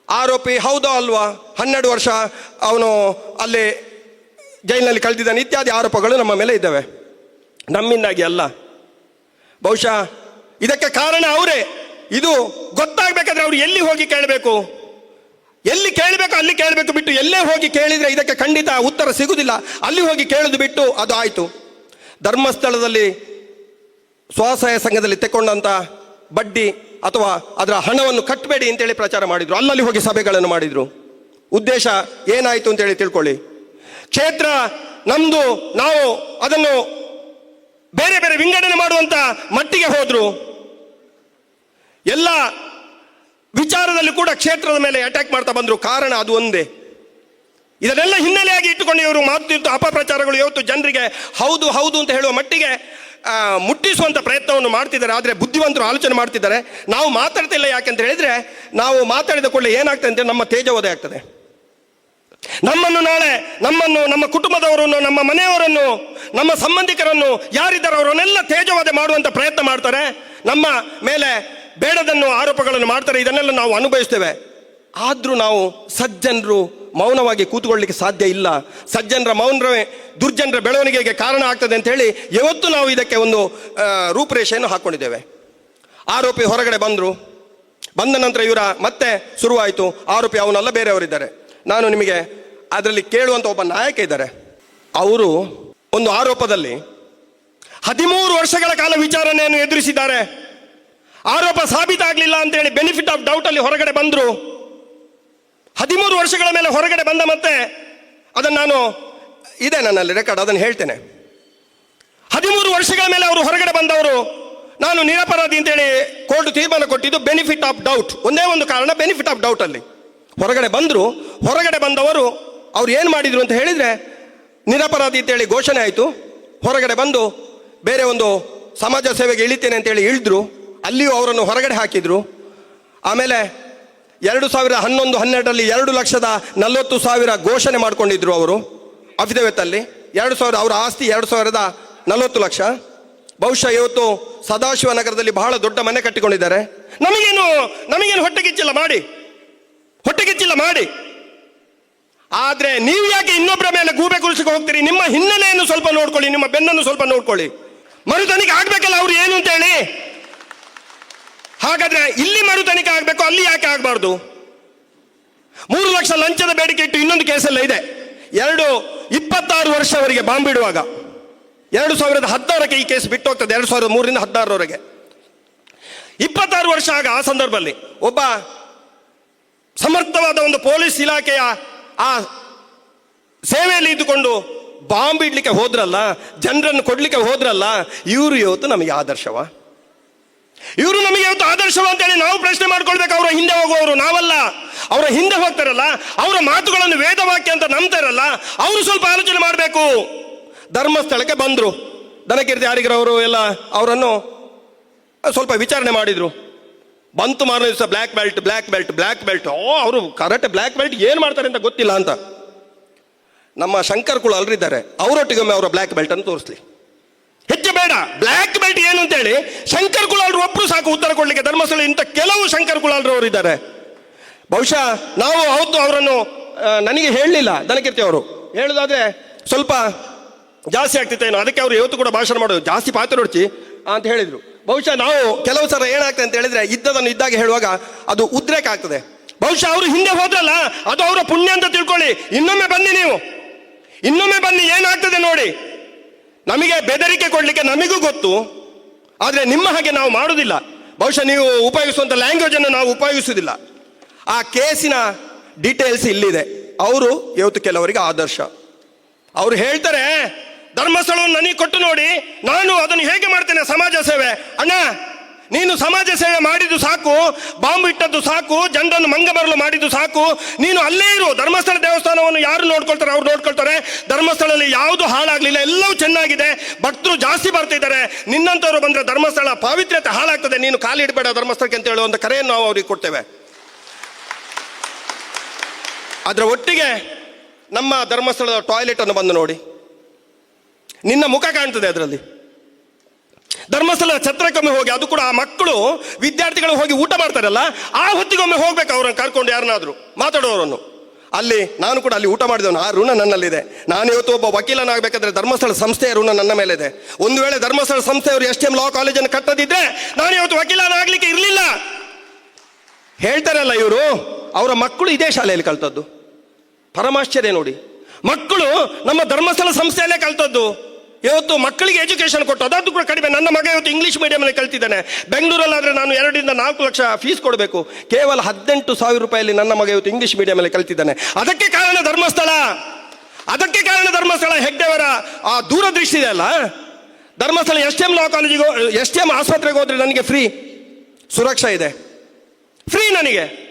ಆರೋಪಿ ಹೌದೋ ಅಲ್ವಾ, ಹನ್ನೆರಡು ವರ್ಷ ಅವನು ಅಲ್ಲಿ ಜೈಲಿನಲ್ಲಿ ಕಳೆದಿದ್ದಾನೆ, ಇತ್ಯಾದಿ ಆರೋಪಗಳು ನಮ್ಮ ಮೇಲೆ ಇದ್ದಾವೆ. ನಮ್ಮಿಂದಾಗಿ ಅಲ್ಲ. ಬಹುಶಃ ಇದಕ್ಕೆ ಕಾರಣ ಅವರೇ. ಇದು ಗೊತ್ತಾಗಬೇಕಾದ್ರೆ ಅವರು ಎಲ್ಲಿ ಹೋಗಿ ಕೇಳಬೇಕು? ಎಲ್ಲಿ ಕೇಳಬೇಕು ಅಲ್ಲಿ ಕೇಳಬೇಕು ಬಿಟ್ಟು ಎಲ್ಲೇ ಹೋಗಿ ಕೇಳಿದರೆ ಇದಕ್ಕೆ ಖಂಡಿತ ಉತ್ತರ ಸಿಗುವುದಿಲ್ಲ ಅಲ್ಲಿ ಹೋಗಿ ಕೇಳುದು ಬಿಟ್ಟು ಅದು ಆಯಿತು. ಧರ್ಮಸ್ಥಳದಲ್ಲಿ ಸ್ವಸಹಾಯ ಸಂಘದಲ್ಲಿ ತೆಕ್ಕೊಂಡಂಥ ಬಡ್ಡಿ ಅಥವಾ ಅದರ ಹಣವನ್ನು ಕಟ್ಟಬೇಡಿ ಅಂತೇಳಿ ಪ್ರಚಾರ ಮಾಡಿದರು. ಅಲ್ಲಲ್ಲಿ ಹೋಗಿ ಸಭೆಗಳನ್ನು ಮಾಡಿದರು. ಉದ್ದೇಶ ಏನಾಯಿತು ಅಂತೇಳಿ ತಿಳ್ಕೊಳ್ಳಿ. ಕ್ಷೇತ್ರ ನಮ್ಮದು ನಾವು ಅದನ್ನು ಬೇರೆ ಬೇರೆ ವಿಂಗಡಣೆ ಮಾಡುವಂಥ ಮಟ್ಟಿಗೆ ಹೋದರು. ಎಲ್ಲ ವಿಚಾರದಲ್ಲಿ ಕೂಡ ಕ್ಷೇತ್ರದ ಮೇಲೆ ಅಟ್ಯಾಕ್ ಮಾಡ್ತಾ ಬಂದರು. ಕಾರಣ ಅದು ಒಂದೇ. ಇದನ್ನೆಲ್ಲ ಹಿನ್ನೆಲೆಯಾಗಿ ಇಟ್ಟುಕೊಂಡು ಇವರು ಮಾತು ಅಪಪ್ರಚಾರಗಳು ಇವತ್ತು ಜನರಿಗೆ ಹೌದು ಹೌದು ಅಂತ ಹೇಳುವ ಮಟ್ಟಿಗೆ ಮುಟ್ಟಿಸುವಂಥ ಪ್ರಯತ್ನವನ್ನು ಮಾಡ್ತಿದ್ದಾರೆ. ಆದರೆ ಬುದ್ಧಿವಂತರು ಆಲೋಚನೆ ಮಾಡ್ತಿದ್ದಾರೆ. ನಾವು ಮಾತಾಡ್ತಿಲ್ಲ ಯಾಕೆಂತ ಹೇಳಿದರೆ, ನಾವು ಮಾತಾಡಿದ ಕೂಡಲೇ ಏನಾಗ್ತದೆ ಅಂತ ನಮ್ಮ ತೇಜೋವಧೆ ಆಗ್ತದೆ. ನಮ್ಮನ್ನು ನಾಳೆ, ನಮ್ಮನ್ನು, ನಮ್ಮ ಕುಟುಂಬದವರನ್ನು, ನಮ್ಮ ಮನೆಯವರನ್ನು, ನಮ್ಮ ಸಂಬಂಧಿಕರನ್ನು, ಯಾರಿದ್ದಾರೆ ಅವರನ್ನೆಲ್ಲ ತೇಜವಾದ ಮಾಡುವಂಥ ಪ್ರಯತ್ನ ಮಾಡ್ತಾರೆ. ನಮ್ಮ ಮೇಲೆ ಬೇಡದನ್ನು ಆರೋಪಗಳನ್ನು ಮಾಡ್ತಾರೆ, ಇದನ್ನೆಲ್ಲ ನಾವು ಅನುಭವಿಸ್ತೇವೆ. ಆದರೂ ನಾವು ಸಜ್ಜನರು ಮೌನವಾಗಿ ಕೂತ್ಕೊಳ್ಳಿಕ್ಕೆ ಸಾಧ್ಯ ಇಲ್ಲ. ಸಜ್ಜನರ ಮೌನವೇ ದುರ್ಜನರ ಬೆಳವಣಿಗೆಗೆ ಕಾರಣ ಆಗ್ತದೆ ಅಂತ ಹೇಳಿ ಯಾವತ್ತೂ ನಾವು ಇದಕ್ಕೆ ಒಂದು ರೂಪರೇಷೆಯನ್ನು ಹಾಕೊಂಡಿದ್ದೇವೆ. ಆರೋಪಿ ಹೊರಗಡೆ ಬಂದರು. ಬಂದ ನಂತರ ಇವರ ಮತ್ತೆ ಶುರುವಾಯಿತು. ಆರೋಪಿ ಅವನಲ್ಲ ಬೇರೆಯವರಿದ್ದಾರೆ. ನಾನು ನಿಮಗೆ ಅದರಲ್ಲಿ ಕೇಳುವಂಥ ಒಬ್ಬ ನಾಯಕ ಇದ್ದಾರೆ. ಅವರು ಒಂದು ಆರೋಪದಲ್ಲಿ ಹದಿಮೂರು ವರ್ಷಗಳ ಕಾಲ ವಿಚಾರಣೆಯನ್ನು ಎದುರಿಸಿದ್ದಾರೆ. ಆರೋಪ ಸಾಬೀತಾಗಲಿಲ್ಲ ಅಂತೇಳಿ ಬೆನಿಫಿಟ್ ಆಫ್ ಡೌಟ್ ಅಲ್ಲಿ ಹೊರಗಡೆ ಬಂದರು. ಹದಿಮೂರು ವರ್ಷಗಳ ಮೇಲೆ ಹೊರಗಡೆ ಬಂದ ಮತ್ತೆ ಅದನ್ನು ನಾನು ಇದೆ ನನ್ನಲ್ಲಿ ರೆಕಾರ್ಡ್ ಅದನ್ನು ಹೇಳ್ತೇನೆ. ಹದಿಮೂರು ವರ್ಷಗಳ ಮೇಲೆ ಅವರು ಹೊರಗಡೆ ಬಂದವರು, ನಾನು ನಿರಪರಾಧಿ ಅಂತೇಳಿ ಕೋರ್ಟ್ ತೀರ್ಮಾನ ಕೊಟ್ಟಿದ್ದು ಬೆನಿಫಿಟ್ ಆಫ್ ಡೌಟ್ ಒಂದೇ ಒಂದು ಕಾರಣ ಬೆನಿಫಿಟ್ ಆಫ್ ಡೌಟ್ ಅಲ್ಲಿ. ಹೊರಗಡೆ ಬಂದರು, ಹೊರಗಡೆ ಬಂದವರು, ಅವ್ರು ಏನು ಮಾಡಿದ್ರು ಅಂತ ಹೇಳಿದ್ರೆ, ನಿರಪರಾಧಿ ಅಂತೇಳಿ ಘೋಷಣೆ ಆಯಿತು, ಹೊರಗಡೆ ಬಂದು ಬೇರೆ ಒಂದು ಸಮಾಜ ಸೇವೆಗೆ ಇಳಿತೇನೆ ಅಂತೇಳಿ ಇಳಿದ್ರು. ಅಲ್ಲಿಯೂ ಅವರನ್ನು ಹೊರಗಡೆ ಹಾಕಿದರು. ಆಮೇಲೆ ಎರಡು ಸಾವಿರದ ಹನ್ನೊಂದು ಹನ್ನೆರಡರಲ್ಲಿ ಎರಡು ಲಕ್ಷದ ನಲವತ್ತು ಸಾವಿರ ಘೋಷಣೆ ಮಾಡ್ಕೊಂಡಿದ್ರು ಅವರು ಅಫಿಡವಿಟ್ ಅಲ್ಲಿ ಎರಡು ಸಾವಿರ ಅವರ ಆಸ್ತಿ ಎರಡು ಸಾವಿರದ ನಲವತ್ತು ಲಕ್ಷ. ಬಹುಶಃ ಇವತ್ತು ಸದಾಶಿವ ನಗರದಲ್ಲಿ ಬಹಳ ದೊಡ್ಡ ಮನೆ ಕಟ್ಟಿಕೊಂಡಿದ್ದಾರೆ. ನಮಗೇನು ನಮಗೇನು ಹೊಟ್ಟೆಗಿಚ್ಚಿಲ್ಲ ಮಾಡಿ. ಹೊಟ್ಟೆಗಿಚ್ಚಿಲ್ಲ ಮಾಡಿ. ಆದ್ರೆ ನೀವು ಯಾಕೆ ಇನ್ನೊಬ್ಬರ ಮೇಲೆ ಗೂಬೆ ಕುಳಿಸಿಗೆ ಹೋಗ್ತೀರಿ? ನಿಮ್ಮ ಹಿನ್ನೆಲೆಯನ್ನು ಸ್ವಲ್ಪ ನೋಡ್ಕೊಳ್ಳಿ, ನಿಮ್ಮ ಬೆನ್ನನ್ನು ಸ್ವಲ್ಪ ನೋಡ್ಕೊಳ್ಳಿ. ಮರುದನಿಗೆ ಆಗ್ಬೇಕಲ್ಲ ಅವ್ರು ಏನು ಅಂತ ಹೇಳಿ? ಹಾಗಾದ್ರೆ ಇಲ್ಲಿ ಮರು ತನಿಖೆ ಆಗಬೇಕು, ಅಲ್ಲಿ ಯಾಕೆ ಆಗಬಾರ್ದು? ಮೂರು ಲಕ್ಷ ಲಂಚದ ಬೇಡಿಕೆ ಇಟ್ಟು ಇನ್ನೊಂದು ಕೇಸಲ್ಲಿದೆ ಎರಡು ಇಪ್ಪತ್ತಾರು ವರ್ಷವರೆಗೆ ಬಾಂಬ್ ಇಡುವಾಗ, ಎರಡು ಸಾವಿರದ ಹದಿನಾರಕ್ಕೆ ಈ ಕೇಸ್ ಬಿಟ್ಟು ಹೋಗ್ತದೆ ಎರಡು ಸಾವಿರದ ಮೂರರಿಂದ ಹದಿನಾರರವರೆಗೆ. ಇಪ್ಪತ್ತಾರು ವರ್ಷ ಆಗ ಆ ಸಂದರ್ಭದಲ್ಲಿ ಒಬ್ಬ ಸಮರ್ಥವಾದ ಒಂದು ಪೊಲೀಸ್ ಇಲಾಖೆಯ ಆ ಸೇವೆಯಲ್ಲಿ ಇದ್ದುಕೊಂಡು ಬಾಂಬ್ ಇಡ್ಲಿಕ್ಕೆ ಹೋದ್ರಲ್ಲ, ಜನರನ್ನು ಕೊಡ್ಲಿಕ್ಕೆ ಹೋದ್ರಲ್ಲ, ಇವರು ಇವತ್ತು ನಮಗೆ ಆದರ್ಶವ? ಇವರು ನಮಗೆ ಇವತ್ತು ಆದರ್ಶವ ಅಂತೇಳಿ ನಾವು ಪ್ರಶ್ನೆ ಮಾಡ್ಕೊಳ್ಬೇಕು, ಅವರ ಹಿಂದೆ ಹೋಗುವವರು ನಾವಲ್ಲ. ಅವರ ಹಿಂದೆ ಹೋಗ್ತಾರಲ್ಲ, ಅವರ ಮಾತುಗಳನ್ನು ವೇದವಾಕ್ಯ ಅಂತ ನಂಬ್ತಾರಲ್ಲ, ಅವರು ಸ್ವಲ್ಪ ಆಲೋಚನೆ ಮಾಡಬೇಕು. ಧರ್ಮಸ್ಥಳಕ್ಕೆ ಬಂದರು. ದನಕೀರ್ತಿ ಯಾರಿಗರವರು ಎಲ್ಲ ಅವರನ್ನು ಸ್ವಲ್ಪ ವಿಚಾರಣೆ ಮಾಡಿದರು. ಬಂತು ಮಾರನೇ ದಿವಸ black belt black belt black belt ಓ, ಅವರು ಕರೆಕ್ಟ್ ಬ್ಲ್ಯಾಕ್ ಬೆಲ್ಟ್ ಏನು ಮಾಡ್ತಾರೆ ಅಂತ ಗೊತ್ತಿಲ್ಲ ಅಂತ. ನಮ್ಮ ಶಂಕರ್ ಕುಳ ಅಲ್ರಿದ್ದಾರೆ, ಅವರೊಟ್ಟಿಗೊಮ್ಮೆ ಅವರ ಬ್ಲ್ಯಾಕ್ ಬೆಲ್ಟನ್ನು ತೋರಿಸ್ಲಿ. ಬೇಡ. ಬ್ಲ್ಯಾಕ್ ಬೆಲ್ಟ್ ಏನು ಅಂತೇಳಿ ಶಂಕರ್ ಕುಲಾಲ್ರು ಒಬ್ರು ಸಾಕು ಉತ್ತರ ಕೊಡ್ಲಿಕ್ಕೆ. ಧರ್ಮಸ್ಥಳ ಇಂಥ ಕೆಲವು ಶಂಕರ್ ಕುಲಾಲ್ರು ಅವರು ಇದ್ದಾರೆ. ಬಹುಶಃ ನಾವು ಅವತ್ತು ಅವರನ್ನು ನನಗೆ ಹೇಳಲಿಲ್ಲ ದನಕೀರ್ತಿ ಅವರು. ಹೇಳುದಾದ್ರೆ ಸ್ವಲ್ಪ ಜಾಸ್ತಿ ಆಗ್ತಿತ್ತೇನೋ ಅದಕ್ಕೆ ಅವರು ಇವತ್ತು ಕೂಡ ಭಾಷಣ ಮಾಡೋದು ಜಾಸ್ತಿ ಪಾತ್ರ ನೋಡ್ತಿ ಅಂತ ಹೇಳಿದ್ರು. ಬಹುಶಃ ನಾವು ಕೆಲವು ಸಲ ಏನಾಗ್ತದೆ ಅಂತ ಹೇಳಿದ್ರೆ ಇದ್ದದನ್ನು ಇದ್ದಾಗ ಹೇಳುವಾಗ ಅದು ಉದ್ರೇಕ ಆಗ್ತದೆ. ಬಹುಶಃ ಅವರು ಹಿಂದೆ ಹೋದ್ರಲ್ಲ, ಅದು ಅವರ ಪುಣ್ಯ ಅಂತ ತಿಳ್ಕೊಳ್ಳಿ. ಇನ್ನೊಮ್ಮೆ ಬನ್ನಿ ನೀವು. ಇನ್ನೊಮ್ಮೆ ಬನ್ನಿ, ಏನಾಗ್ತದೆ ನೋಡಿ. ನಮಗೆ ಬೆದರಿಕೆ ಕೊಡಲಿಕ್ಕೆ ನಮಗೂ ಗೊತ್ತು, ಆದರೆ ನಿಮ್ಮ ಹಾಗೆ ನಾವು ಮಾಡುವುದಿಲ್ಲ ಬಹುಶಃ ನೀವು ಉಪಯೋಗಿಸುವಂಥ ಲ್ಯಾಂಗ್ವೇಜ್ ಅನ್ನು ನಾವು ಉಪಯೋಗಿಸುವುದಿಲ್ಲ ಆ ಕೇಸಿನ ಡೀಟೇಲ್ಸ್ ಇಲ್ಲಿದೆ. ಅವರು ಇವತ್ತು ಕೆಲವರಿಗೆ ಆದರ್ಶ. ಅವರು ಹೇಳ್ತಾರೆ, ಧರ್ಮಸ್ಥಳವನ್ನು ನನಗೆ ಕೊಟ್ಟು ನೋಡಿ, ನಾನು ಅದನ್ನು ಹೇಗೆ ಮಾಡ್ತೇನೆ ಸಮಾಜ ಸೇವೆ? ಅಣ್ಣ ನೀನು ಸಮಾಜ ಸೇವೆ ಮಾಡಿದ್ದು ಸಾಕು, ಬಾಂಬ್ ಇಟ್ಟದ್ದು ಸಾಕು, ಜನರನ್ನು ಮಂಗ ಬರಲು ಮಾಡಿದ್ದು ಸಾಕು. ನೀನು ಅಲ್ಲೇ ಇರು, ಧರ್ಮಸ್ಥಳ ದೇವಸ್ಥಾನವನ್ನು ಯಾರು ನೋಡ್ಕೊಳ್ತಾರೆ, ಅವ್ರು ನೋಡ್ಕೊಳ್ತಾರೆ. ಧರ್ಮಸ್ಥಳದಲ್ಲಿ ಯಾವುದು ಹಾಳಾಗಲಿಲ್ಲ, ಎಲ್ಲವೂ ಚೆನ್ನಾಗಿದೆ. ಭಕ್ತರು ಜಾಸ್ತಿ ಬರ್ತಿದ್ದಾರೆ. ನಿನ್ನಂಥವ್ರು ಬಂದರೆ ಧರ್ಮಸ್ಥಳ ಪಾವಿತ್ರ್ಯತೆ ಹಾಳಾಗ್ತದೆ. ನೀನು ಕಾಲಿಡಬೇಡ ಧರ್ಮಸ್ಥಳಕ್ಕೆ ಅಂತ ಹೇಳುವಂಥ ಕರೆಯನ್ನು ನಾವು ಅವ್ರಿಗೆ ಕೊಡ್ತೇವೆ. ಅದರ ಒಟ್ಟಿಗೆ ನಮ್ಮ ಧರ್ಮಸ್ಥಳದ ಟಾಯ್ಲೆಟನ್ನು ಬಂದು ನೋಡಿ. ನಿನ್ನ ಮುಖ ಕಾಣ್ತದೆ ಅದರಲ್ಲಿ. ಧರ್ಮಸ್ಥಳ ಛತ್ರಕ್ಕೊಮ್ಮೆ ಹೋಗಿ ಅದು ಕೂಡ ಆ ಮಕ್ಕಳು ವಿದ್ಯಾರ್ಥಿಗಳು ಹೋಗಿ ಊಟ ಮಾಡ್ತಾರಲ್ಲ, ಆ ಹೊತ್ತಿಗೊಮ್ಮೆ ಹೋಗ್ಬೇಕು ಅವ್ರನ್ನ ಕರ್ಕೊಂಡು ಯಾರನ್ನಾದ್ರು, ಮಾತಾಡೋರನ್ನು. ಅಲ್ಲಿ ನಾನು ಕೂಡ ಅಲ್ಲಿ ಊಟ ಮಾಡಿದವನು, ಆ ಋಣ ನನ್ನಲ್ಲಿದೆ. ನಾನು ಇವತ್ತು ಒಬ್ಬ ವಕೀಲನಾಗಬೇಕಾದ್ರೆ ಧರ್ಮಸ್ಥಳ ಸಂಸ್ಥೆಯ ಋಣ ನನ್ನ ಮೇಲೆ ಇದೆ ಒಂದು ವೇಳೆ ಧರ್ಮಸ್ಥಳ ಸಂಸ್ಥೆಯವರು ಎಸ್ ಟಿ ಎಂ ಲಾ ಕಾಲೇಜನ್ನು ಕಟ್ಟದಿದ್ರೆ ನಾನು ಇವತ್ತು ವಕೀಲನಾಗಲಿಕ್ಕೆ ಇರಲಿಲ್ಲ. ಹೇಳ್ತಾರಲ್ಲ ಇವರು, ಅವರ ಮಕ್ಕಳು ಇದೇ ಶಾಲೆಯಲ್ಲಿ ಕಲ್ತದ್ದು. ಪರಮಾಶ್ಚರ್ಯ ನೋಡಿ. ಮಕ್ಕಳು ನಮ್ಮ ಧರ್ಮಸ್ಥಳ ಸಂಸ್ಥೆಯಲ್ಲೇ ಕಲ್ತದ್ದು. ಇವತ್ತು ಮಕ್ಕಳಿಗೆ ಎಜುಕೇಷನ್ ಕೊಟ್ಟು ಅದದ್ದು ಕೂಡ ಕಡಿಮೆ. ನನ್ನ ಮಗ ಇವತ್ತು ಇಂಗ್ಲೀಷ್ ಮೀಡಿಯಮಲ್ಲಿ ಕಲ್ತಿದ್ದಾನೆ. ಬೆಂಗಳೂರಲ್ಲಾದರೆ ನಾನು ಎರಡರಿಂದ ನಾಲ್ಕು ಲಕ್ಷ ಫೀಸ್ ಕೊಡಬೇಕು. ಕೇವಲ ಹದಿನೆಂಟು ಸಾವಿರ ರೂಪಾಯಲ್ಲಿ ನನ್ನ ಮಗ ಇವತ್ತು ಇಂಗ್ಲೀಷ್ ಮೀಡಿಯಮಲ್ಲಿ ಕಲ್ತಿದ್ದಾನೆ. ಅದಕ್ಕೆ ಕಾರಣ ಧರ್ಮಸ್ಥಳ. ಅದಕ್ಕೆ ಕಾರಣ ಧರ್ಮಸ್ಥಳ ಹೆಗ್ಡೆಯವರ ಆ ದೂರದೃಷ್ಟಿ ಇದೆ ಅಲ್ಲ? Dharmasthala S T M law ಕಾಲೇಜಿಗೆ ಎಸ್ ಟಿ ಎಂ ಆಸ್ಪತ್ರೆಗೆ ಹೋದರೆ ನನಗೆ ಫ್ರೀ ಸುರಕ್ಷಾ ಇದೆ. ಫ್ರೀ ನನಗೆ.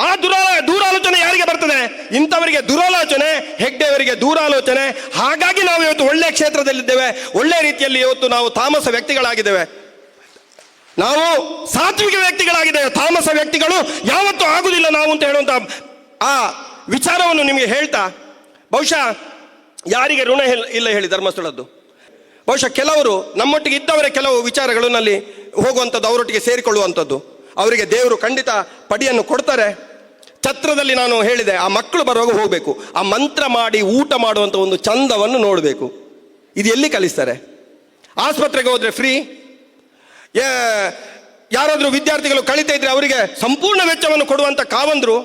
ಆ ದುರಾಲ, ದೂರಾಲೋಚನೆ ಯಾರಿಗೆ ಬರ್ತದೆ? ಇಂಥವರಿಗೆ ದುರಾಲೋಚನೆ, ಹೆಗ್ಡೆಯವರಿಗೆ ದೂರಾಲೋಚನೆ. ಹಾಗಾಗಿ ನಾವು ಇವತ್ತು ಒಳ್ಳೆ ಕ್ಷೇತ್ರದಲ್ಲಿದ್ದೇವೆ. ಒಳ್ಳೆ ರೀತಿಯಲ್ಲಿ ಇವತ್ತು ನಾವು ತಾಮಸ ವ್ಯಕ್ತಿಗಳಾಗಿದ್ದೇವೆ. ನಾವು ಸಾತ್ವಿಕ ವ್ಯಕ್ತಿಗಳಾಗಿದ್ದೇವೆ. ತಾಮಸ ವ್ಯಕ್ತಿಗಳು ಯಾವತ್ತೂ ಆಗುದಿಲ್ಲ ನಾವು ಅಂತ ಹೇಳುವಂತ ಆ ವಿಚಾರವನ್ನು ನಿಮಗೆ ಹೇಳ್ತಾ, ಬಹುಶಃ ಯಾರಿಗೆ ಋಣ ಇಲ್ಲ- ಹೇಳಿ ಧರ್ಮಸ್ಥಳದ್ದು. ಬಹುಶಃ ಕೆಲವರು ನಮ್ಮೊಟ್ಟಿಗೆ ಇದ್ದವರೇ ಕೆಲವು ವಿಚಾರಗಳಲ್ಲಿ ಹೋಗುವಂಥದ್ದು, ಅವರೊಟ್ಟಿಗೆ ಸೇರಿಕೊಳ್ಳುವಂಥದ್ದು. ಅವರಿಗೆ ದೇವರು ಖಂಡಿತ ಪಡಿಯನ್ನು ಕೊಡ್ತಾರೆ. ಛತ್ರದಲ್ಲಿ ನಾನು ಹೇಳಿದೆ, ಆ ಮಕ್ಕಳು ಬರುವಾಗ ಹೋಗಬೇಕು. ಆ ಮಂತ್ರ ಮಾಡಿ, ಊಟ ಮಾಡುವಂಥ ಒಂದು ಚಂದವನ್ನು ನೋಡಬೇಕು. ಇದು ಎಲ್ಲಿ ಕಲಿಸ್ತಾರೆ? ಆಸ್ಪತ್ರೆಗೆ ಹೋದರೆ ಫ್ರೀ? ಯಾರಾದರೂ ವಿದ್ಯಾರ್ಥಿಗಳು ಕಲಿತಾ ಇದ್ರೆ ಅವರಿಗೆ ಸಂಪೂರ್ಣ ವೆಚ್ಚವನ್ನು ಕೊಡುವಂಥ ಕಾವಂದರು.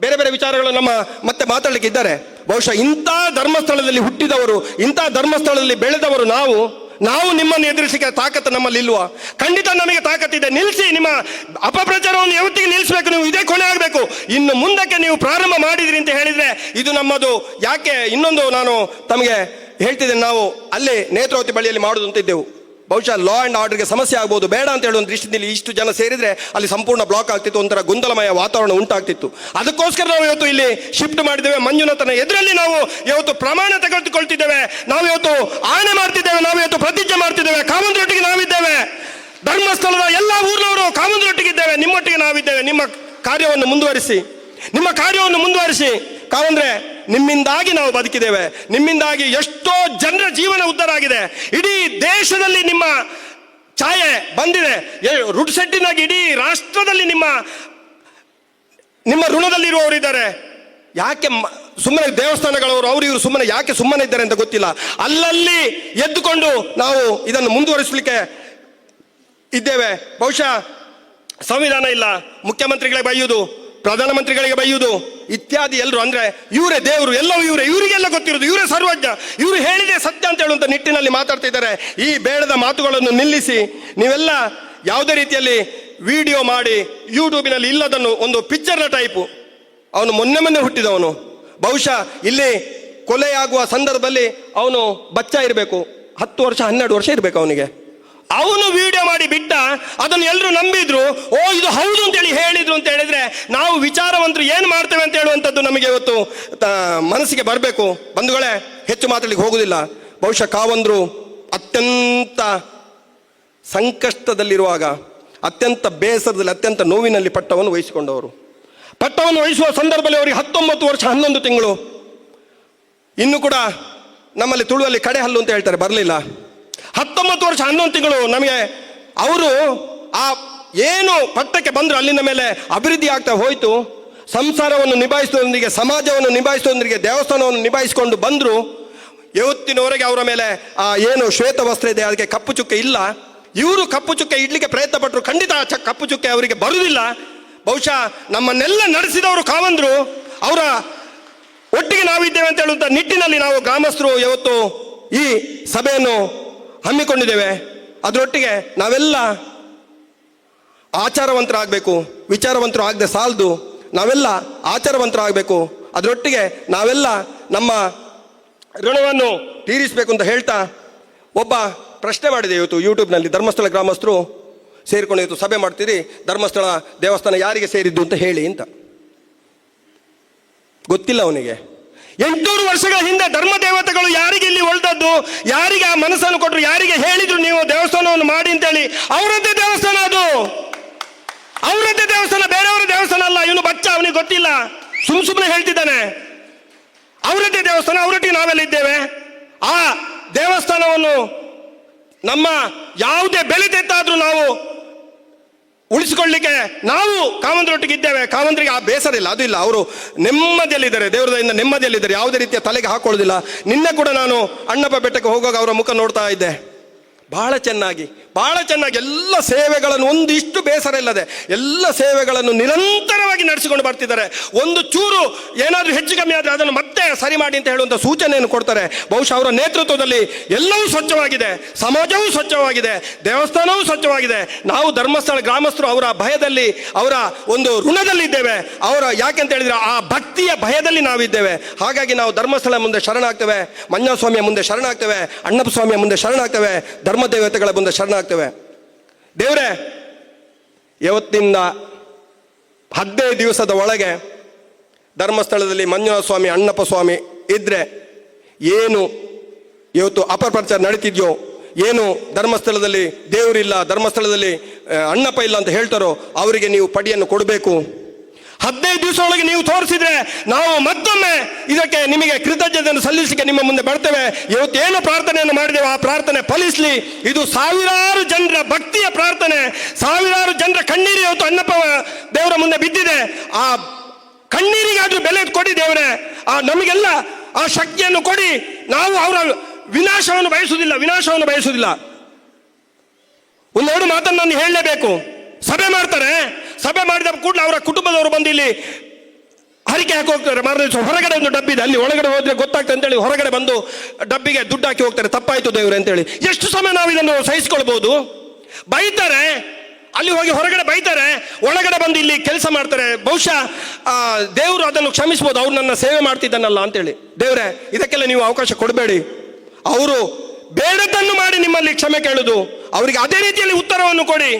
ಬೇರೆ ಬೇರೆ ವಿಚಾರಗಳು ನಮ್ಮ, ಮತ್ತೆ ಮಾತಾಡಲಿಕ್ಕೆ ಇದ್ದಾರೆ. ಬಹುಶಃ ಇಂಥ ಧರ್ಮಸ್ಥಳದಲ್ಲಿ ಹುಟ್ಟಿದವರು, ಇಂಥ ಧರ್ಮಸ್ಥಳದಲ್ಲಿ ಬೆಳೆದವರು ನಾವು ನಾವು ನಿಮ್ಮನ್ನು ಎದುರಿಸಿಕ ತಾಕತ್ತು ನಮ್ಮಲ್ಲಿ ಇಲ್ವಾ? ಖಂಡಿತ ನಮಗೆ ತಾಕತ್ತಿದೆ ನಿಲ್ಲಿಸಿ ನಿಮ್ಮ ಅಪಪ್ರಚಾರವನ್ನು ಯಾವತ್ತಿಗೆ ನಿಲ್ಲಿಸಬೇಕು. ನೀವು ಇದೇ ಕೊನೆ ಆಗಬೇಕು. ಇನ್ನು ಮುಂದಕ್ಕೆ ನೀವು ಪ್ರಾರಂಭ ಮಾಡಿದ್ರಿ ಅಂತ ಹೇಳಿದ್ರೆ ಇದು ನಮ್ಮದು ಯಾಕೆ ಇನ್ನೊಂದು ನಾನು ತಮಗೆ ಹೇಳ್ತಿದ್ದೇನೆ. ನಾವು ಅಲ್ಲಿ ನೇತ್ರಾವತಿ ಬಳಿಯಲ್ಲಿ ಮಾಡುದು ಅಂತ ಇದ್ದೆವು. ಬಹುಶಃ ಲಾ ಅಂಡ್ ಆರ್ಡರ್ಗೆ ಸಮಸ್ಯೆ ಆಗ್ಬೋದು. ಬೇಡ ಅಂತ ಹೇಳುವ ದೃಷ್ಟಿಯಲ್ಲಿ ಇಷ್ಟು ಜನ ಸೇರಿದರೆ ಅಲ್ಲಿ ಸಂಪೂರ್ಣ ಬ್ಲಾಕ್ ಆಗ್ತಿತ್ತು, ಒಂಥರ ಗೊಂದಲಮಯ ವಾತಾವರಣ ಉಂಟಾಗ್ತಿತ್ತು. ಅದಕ್ಕೋಸ್ಕರ ನಾವು ಇವತ್ತು ಇಲ್ಲಿ ಶಿಫ್ಟ್ ಮಾಡಿದ್ದೇವೆ. ಮಂಜುನಾಥನ ಎದುರಲ್ಲಿ ನಾವು ಇವತ್ತು ಪ್ರಮಾಣ ತೆಗೆದುಕೊಳ್ತಿದ್ದೇವೆ. ನಾವು ಇವತ್ತು ಆನೆ ಮಾಡ್ತಿದ್ದೇವೆ. ನಾವು ಇವತ್ತು ಪ್ರತಿಜ್ಞೆ ಮಾಡ್ತಿದ್ದೇವೆ. ಕಾಮಂದ್ರೊಟ್ಟಿಗೆ ನಾವಿದ್ದೇವೆ. ಧರ್ಮಸ್ಥಳದ ಎಲ್ಲ ಊರಿನವರು ಕಾಮಂದ್ರೊಟ್ಟಿಗಿದ್ದೇವೆ ನಿಮ್ಮೊಟ್ಟಿಗೆ ನಾವಿದ್ದೇವೆ. ನಿಮ್ಮ ಕಾರ್ಯವನ್ನು ಮುಂದುವರಿಸಿ. ನಿಮ್ಮ ಕಾರ್ಯವನ್ನು ಮುಂದುವರಿಸಿ. ಕಾವಂದ್ರೆ ನಿಮ್ಮಿಂದಾಗಿ ನಾವು ಬದುಕಿದ್ದೇವೆ. ನಿಮ್ಮಿಂದಾಗಿ ಎಷ್ಟೋ ಜನರ ಜೀವನ ಉದ್ಧಾರ ಆಗಿದೆ. ಇಡೀ ದೇಶದಲ್ಲಿ ನಿಮ್ಮ ಛಾಯೆ ಬಂದಿದೆ. ರುಡ್ಸೆಟ್ಟಿನಾಗಿ ಇಡೀ ರಾಷ್ಟ್ರದಲ್ಲಿ ನಿಮ್ಮ ನಿಮ್ಮ ಋಣದಲ್ಲಿರುವವರು ಇದ್ದಾರೆ. ಯಾಕೆ ಸುಮ್ಮನೆ ದೇವಸ್ಥಾನಗಳವರು, ಅವರು ಇವರು ಸುಮ್ಮನೆ ಯಾಕೆ ಸುಮ್ಮನೆ ಇದ್ದಾರೆ ಅಂತ ಗೊತ್ತಿಲ್ಲ. ಅಲ್ಲಲ್ಲಿ ಎದ್ದುಕೊಂಡು ನಾವು ಇದನ್ನು ಮುಂದುವರಿಸಲಿಕ್ಕೆ ಇದ್ದೇವೆ. ಬಹುಶಃ ಸಂವಿಧಾನ ಇಲ್ಲ. ಮುಖ್ಯಮಂತ್ರಿಗಳೇ ಬೈಯುವುದು ಪ್ರಧಾನಮಂತ್ರಿಗಳಿಗೆ ಬೈಯುವುದು ಇತ್ಯಾದಿ ಎಲ್ಲರೂ ಅಂದ್ರೆ ಇವರೇ ದೇವರು, ಎಲ್ಲವೂ ಇವರೇ, ಇವರಿಗೆಲ್ಲ ಗೊತ್ತಿರೋದು, ಇವರೇ ಸರ್ವಜ್ಞ, ಇವರು ಹೇಳಿದೆ ಸತ್ಯ ಅಂತ ಹೇಳುವಂಥ ನಿಟ್ಟಿನಲ್ಲಿ ಮಾತಾಡ್ತಾ ಇದ್ದಾರೆ. ಈ ಬೇಡದ ಮಾತುಗಳನ್ನು ನಿಲ್ಲಿಸಿ, ನೀವೆಲ್ಲ ಯಾವುದೇ ರೀತಿಯಲ್ಲಿ ವಿಡಿಯೋ ಮಾಡಿ, ಯೂಟ್ಯೂಬಿನಲ್ಲಿ ಇಲ್ಲದನ್ನು ಒಂದು ಪಿಕ್ಚರ್ನ ಟೈಪು. ಅವನು ಮೊನ್ನೆ ಮೊನ್ನೆ ಹುಟ್ಟಿದವನು. ಬಹುಶಃ ಇಲ್ಲಿ ಕೊಲೆಯಾಗುವ ಸಂದರ್ಭದಲ್ಲಿ ಅವನು ಬಚ್ಚ ಇರಬೇಕು. ಹತ್ತು ವರ್ಷ, ಹನ್ನೆರಡು ವರ್ಷ ಇರಬೇಕು ಅವನಿಗೆ. ಅವನು ವಿಡಿಯೋ ಮಾಡಿ ಬಿಟ್ಟ, ಅದನ್ನು ಎಲ್ಲರೂ ನಂಬಿದ್ರು. ಓ, ಇದು ಹೌದು ಅಂತೇಳಿ ಹೇಳಿದ್ರು ಅಂತ ಹೇಳಿದ್ರೆ ನಾವು ವಿಚಾರವಂತರು ಏನು ಮಾಡ್ತೇವೆ ಅಂತ ಹೇಳುವಂಥದ್ದು ನಮಗೆ ಇವತ್ತು ಮನಸ್ಸಿಗೆ ಬರಬೇಕು. ಬಂಧುಗಳೇ, ಹೆಚ್ಚು ಮಾತಾಡಲಿಕ್ಕೆ ಹೋಗುದಿಲ್ಲ. ಬಹುಶಃ ಕಾವಂದ್ರು ಅತ್ಯಂತ ಸಂಕಷ್ಟದಲ್ಲಿರುವಾಗ, ಅತ್ಯಂತ ಬೇಸರದಲ್ಲಿ, ಅತ್ಯಂತ ನೋವಿನಲ್ಲಿ ಪಟ್ಟವನ್ನು ವಹಿಸಿಕೊಂಡವರು. ಪಟ್ಟವನ್ನು ವಹಿಸುವ ಸಂದರ್ಭದಲ್ಲಿ ಅವರಿಗೆ ಹತ್ತೊಂಬತ್ತು ವರ್ಷ ಹನ್ನೊಂದು ತಿಂಗಳು. ಇನ್ನು ಕೂಡ ನಮ್ಮಲ್ಲಿ ತುಳುವಲ್ಲಿ ಕಡೆ ಹಲ್ಲು ಅಂತ ಹೇಳ್ತಾರೆ, ಬರಲಿಲ್ಲ. ಹತ್ತೊಂಬತ್ತು ವರ್ಷ ಹನ್ನೊಂದು ತಿಂಗಳು ನಮಗೆ ಅವರು ಆ ಏನು ಪಟ್ಟಕ್ಕೆ ಬಂದರು ಅಲ್ಲಿನ ಮೇಲೆ ಅಭಿವೃದ್ಧಿ ಆಗ್ತಾ ಹೋಯಿತು. ಸಂಸಾರವನ್ನು ನಿಭಾಯಿಸುವುದರೊಂದಿಗೆ ಸಮಾಜವನ್ನು ನಿಭಾಯಿಸುವುದರೊಂದಿಗೆ ದೇವಸ್ಥಾನವನ್ನು ನಿಭಾಯಿಸಿಕೊಂಡು ಬಂದರು. ಇವತ್ತಿನವರೆಗೆ ಅವರ ಮೇಲೆ, ಆ, ಏನು ಶ್ವೇತ ವಸ್ತ್ರ ಇದೆ, ಅದಕ್ಕೆ ಕಪ್ಪು ಚುಕ್ಕೆ ಇಲ್ಲ. ಇವರು ಕಪ್ಪು ಚುಕ್ಕೆ ಇಡ್ಲಿಕ್ಕೆ ಪ್ರಯತ್ನ ಪಟ್ಟರು ಖಂಡಿತ ಚ- ಕಪ್ಪು ಚುಕ್ಕೆ ಅವರಿಗೆ ಬರುವುದಿಲ್ಲ ಬಹುಶಃ ನಮ್ಮನ್ನೆಲ್ಲ ನಡೆಸಿದವರು ಕಾವಂದರು. ಅವರ ಒಟ್ಟಿಗೆ ನಾವಿದ್ದೇವೆ ಅಂತ ಹೇಳುವಂಥ ನಿಟ್ಟಿನಲ್ಲಿ ನಾವು ಗ್ರಾಮಸ್ಥರು ಯಾವತ್ತು ಈ ಸಭೆಯನ್ನು ಹಮ್ಮಿಕೊಂಡಿದ್ದೇವೆ. ಅದರೊಟ್ಟಿಗೆ ನಾವೆಲ್ಲ ಆಚಾರವಂತರಾಗಬೇಕು ವಿಚಾರವಂತರು ಆಗದೆ ಸಾಲದು, ನಾವೆಲ್ಲ ಆಚಾರವಂತರಾಗಬೇಕು. ಅದರೊಟ್ಟಿಗೆ ನಾವೆಲ್ಲ ನಮ್ಮ ಋಣವನ್ನು ತೀರಿಸಬೇಕು ಅಂತ ಹೇಳ್ತಾ ಒಬ್ಬ ಪ್ರಶ್ನೆ ಮಾಡಿದೆ ಇವತ್ತು ಯೂಟ್ಯೂಬ್ನಲ್ಲಿ ಧರ್ಮಸ್ಥಳ ಗ್ರಾಮಸ್ಥರು ಸೇರಿಕೊಂಡು ಇವತ್ತು ಸಭೆ ಮಾಡ್ತೀರಿ, ಧರ್ಮಸ್ಥಳ ದೇವಸ್ಥಾನ ಯಾರಿಗೆ ಸೇರಿದ್ದು ಅಂತ ಹೇಳಿ ಅಂತ. ಗೊತ್ತಿಲ್ಲ ಅವನಿಗೆ. ಎಂಟುನೂರು ವರ್ಷಗಳ ಹಿಂದೆ ಧರ್ಮ ದೇವತೆಗಳು ಯಾರಿಗೆ ಇಲ್ಲಿ ಒಳ್ದದ್ದು ಯಾರಿಗೆ ಆ ಮನಸ್ಸನ್ನು ಕೊಟ್ಟರು ಯಾರಿಗೆ ಹೇಳಿದ್ರು ನೀವು ದೇವಸ್ಥಾನವನ್ನು ಮಾಡಿ ಅಂತೇಳಿ ಅವರದ್ದೇ ದೇವಸ್ಥಾನ ಅದು. ಅವರದ್ದೇ ದೇವಸ್ಥಾನ, ಬೇರೆಯವರ ದೇವಸ್ಥಾನ ಅಲ್ಲ, ಇವನು ಬಚ್ಚ, ಅವನಿಗೆ ಗೊತ್ತಿಲ್ಲ. ಸುಮ್ ಸುಮ್ಮನೆ ಹೇಳ್ತಿದ್ದಾನೆ. ಅವರದ್ದೇ ದೇವಸ್ಥಾನ, ಅವರೊಟ್ಟಿಗೆ ನಾವೆಲ್ಲ ಇದ್ದೇವೆ. ಆ ದೇವಸ್ಥಾನವನ್ನು ನಮ್ಮ ಯಾವುದೇ ಬೆಲೆ ತೆತ್ತಾದ್ರೂ ನಾವು ಉಳಿಸಿಕೊಳ್ಳಿಕ್ಕೆ ನಾವು ಕಾಮಂದ್ರೊಟ್ಟಿಗೆ ಇದ್ದೇವೆ ಕಾಮಂದ್ರಿಗೆ ಆ ಬೇಸರ ಇಲ್ಲ ಅದು ಇಲ್ಲ. ಅವರು ನೆಮ್ಮದಿಯಲ್ಲಿದ್ದಾರೆ ದೇವರ ದಯೆಯಿಂದ ನೆಮ್ಮದಿಯಲ್ಲಿದ್ದಾರೆ. ಯಾವುದೇ ರೀತಿಯ ತಲೆಗೆ ಹಾಕೊಳ್ಳೋದಿಲ್ಲ. ನಿನ್ನೆ ಕೂಡ ನಾನು ಅಣ್ಣಪ್ಪ ಬೆಟ್ಟಕ್ಕೆ ಹೋಗುವಾಗ ಅವರ ಮುಖ ನೋಡ್ತಾ ಇದ್ದೆ. ಬಹಳ ಚೆನ್ನಾಗಿ ಬಹಳ ಚೆನ್ನಾಗಿ ಎಲ್ಲ ಸೇವೆಗಳನ್ನು, ಒಂದಿಷ್ಟು ಬೇಸರ ಇಲ್ಲದೆ ಎಲ್ಲ ಸೇವೆಗಳನ್ನು ನಿರಂತರವಾಗಿ ನಡೆಸಿಕೊಂಡು ಬರ್ತಿದ್ದಾರೆ. ಒಂದು ಚೂರು ಏನಾದರೂ ಹೆಚ್ಚು ಕಮ್ಮಿ ಆದರೆ ಅದನ್ನು ಮತ್ತೆ ಸರಿ ಮಾಡಿ ಅಂತ ಹೇಳುವಂಥ ಸೂಚನೆಯನ್ನು ಕೊಡ್ತಾರೆ. ಬಹುಶಃ ಅವರ ನೇತೃತ್ವದಲ್ಲಿ ಎಲ್ಲವೂ ಸ್ವಚ್ಛವಾಗಿದೆ, ಸಮಾಜವೂ ಸ್ವಚ್ಛವಾಗಿದೆ, ದೇವಸ್ಥಾನವೂ ಸ್ವಚ್ಛವಾಗಿದೆ. ನಾವು ಧರ್ಮಸ್ಥಳ ಗ್ರಾಮಸ್ಥರು ಅವರ ಭಯದಲ್ಲಿ, ಅವರ ಒಂದು ಋಣದಲ್ಲಿದ್ದೇವೆ. ಅವರ ಯಾಕೆಂತ ಹೇಳಿದರೆ ಆ ಭಕ್ತಿಯ ಭಯದಲ್ಲಿ ನಾವಿದ್ದೇವೆ. ಹಾಗಾಗಿ ನಾವು ಧರ್ಮಸ್ಥಳ ಮುಂದೆ ಶರಣಾಗ್ತೇವೆ ಮಂಜಸ್ವಾಮಿಯ ಮುಂದೆ ಶರಣಾಗ್ತೇವೆ ಅಣ್ಣಪ್ಪ ಸ್ವಾಮಿಯ ಮುಂದೆ ಶರಣಾಗ್ತೇವೆ ಧರ್ಮ ದೇವತೆಗಳ ಮುಂದೆ ಶರಣಾಗ್ತೇವೆ ದೇವ್ರೆ, ಯಾವತ್ತಿಂದ ಹದಿನೈದು ದಿವಸದ ಒಳಗೆ ಧರ್ಮಸ್ಥಳದಲ್ಲಿ ಮಂಜುನಾಥ ಸ್ವಾಮಿ ಅಣ್ಣಪ್ಪ ಸ್ವಾಮಿ ಇದ್ರೆ ಏನು ಇವತ್ತು ಅಪಪ್ರಚಾರ ನಡೀತಿದ್ಯೋ, ಏನು ಧರ್ಮಸ್ಥಳದಲ್ಲಿ ದೇವರಿಲ್ಲ, ಧರ್ಮಸ್ಥಳದಲ್ಲಿ ಅಣ್ಣಪ್ಪ ಇಲ್ಲ ಅಂತ ಹೇಳ್ತಾರೋ, ಅವರಿಗೆ ನೀವು ಪಡಿಯನ್ನು ಕೊಡಬೇಕು. ಹದಿನೈದು ದಿವಸ ಒಳಗೆ ನೀವು ತೋರಿಸಿದ್ರೆ ನಾವು ಮತ್ತೊಮ್ಮೆ ಇದಕ್ಕೆ ನಿಮಗೆ ಕೃತಜ್ಞತೆಯನ್ನು ಸಲ್ಲಿಸಲಿಕ್ಕೆ ನಿಮ್ಮ ಮುಂದೆ ಬರ್ತೇವೆ. ಇವತ್ತೇನು ಪ್ರಾರ್ಥನೆಯನ್ನು ಮಾಡಿದೆವು ಆ ಪ್ರಾರ್ಥನೆ ಫಲಿಸಲಿ. ಇದು ಸಾವಿರಾರು ಜನರ ಭಕ್ತಿಯ ಪ್ರಾರ್ಥನೆ. ಸಾವಿರಾರು ಜನರ ಕಣ್ಣೀರು ಇವತ್ತು ಅನ್ನಪ್ಪ ದೇವರ ಮುಂದೆ ಬಿದ್ದಿದೆ. ಆ ಕಣ್ಣೀರಿಗಾದ್ರೂ ಬೆಲೆ ಕೊಡಿ ದೇವರೇ. ಆ ನಮಗೆಲ್ಲ ಆ ಶಕ್ತಿಯನ್ನು ಕೊಡಿ. ನಾವು ಅವರ ವಿನಾಶವನ್ನು ಬಯಸುವುದಿಲ್ಲ ವಿನಾಶವನ್ನು ಬಯಸುವುದಿಲ್ಲ. ಒಂದೆರಡು ಮಾತನ್ನು ನಾನು ಹೇಳಲೇಬೇಕು. ಸಭೆ ಮಾಡ್ತಾರೆ. ಸಭೆ ಮಾಡಿದ ಕೂಡಲೇ ಅವರ ಕುಟುಂಬದವರು ಬಂದು ಇಲ್ಲಿ ಹರಿಕೆ ಹಾಕಿ ಹೋಗ್ತಾರೆ. ಮಾರನೇ ದಿವಸ ಹೊರಗಡೆ ಒಂದು ಡಬ್ಬಿದೆ ಅಲ್ಲಿ ಒಳಗಡೆ ಹೋದ್ರೆ ಗೊತ್ತಾಗ್ತದೆ ಅಂತೇಳಿ ಹೊರಗಡೆ ಬಂದು ಡಬ್ಬಿಗೆ ದುಡ್ಡು ಹಾಕಿ ಹೋಗ್ತಾರೆ. ತಪ್ಪಾಯಿತು ದೇವ್ರೆ ಅಂತೇಳಿ. ಎಷ್ಟು ಸಮಯ ನಾವು ಇದನ್ನು ಸಹಿಸ್ಕೊಳ್ಬಹುದು ಬೈತಾರೆ. ಅಲ್ಲಿ ಹೋಗಿ ಹೊರಗಡೆ ಬೈತಾರೆ. ಒಳಗಡೆ ಬಂದು ಇಲ್ಲಿ ಕೆಲಸ ಮಾಡ್ತಾರೆ. ಬಹುಶಃ ದೇವರು ಅದನ್ನು ಕ್ಷಮಿಸ್ಬೋದು. ಅವ್ರು ನನ್ನ ಸೇವೆ ಮಾಡ್ತಿದ್ದಾನಲ್ಲ ಅಂತೇಳಿ. ದೇವ್ರೆ, ಇದಕ್ಕೆಲ್ಲ ನೀವು ಅವಕಾಶ ಕೊಡಬೇಡಿ. ಅವರು ಬೇಡದನ್ನು ಮಾಡಿ ನಿಮ್ಮಲ್ಲಿ ಕ್ಷಮೆ ಕೇಳುದು. ಅವರಿಗೆ ಅದೇ ರೀತಿಯಲ್ಲಿ ಉತ್ತರವನ್ನು ಕೊಡಿ.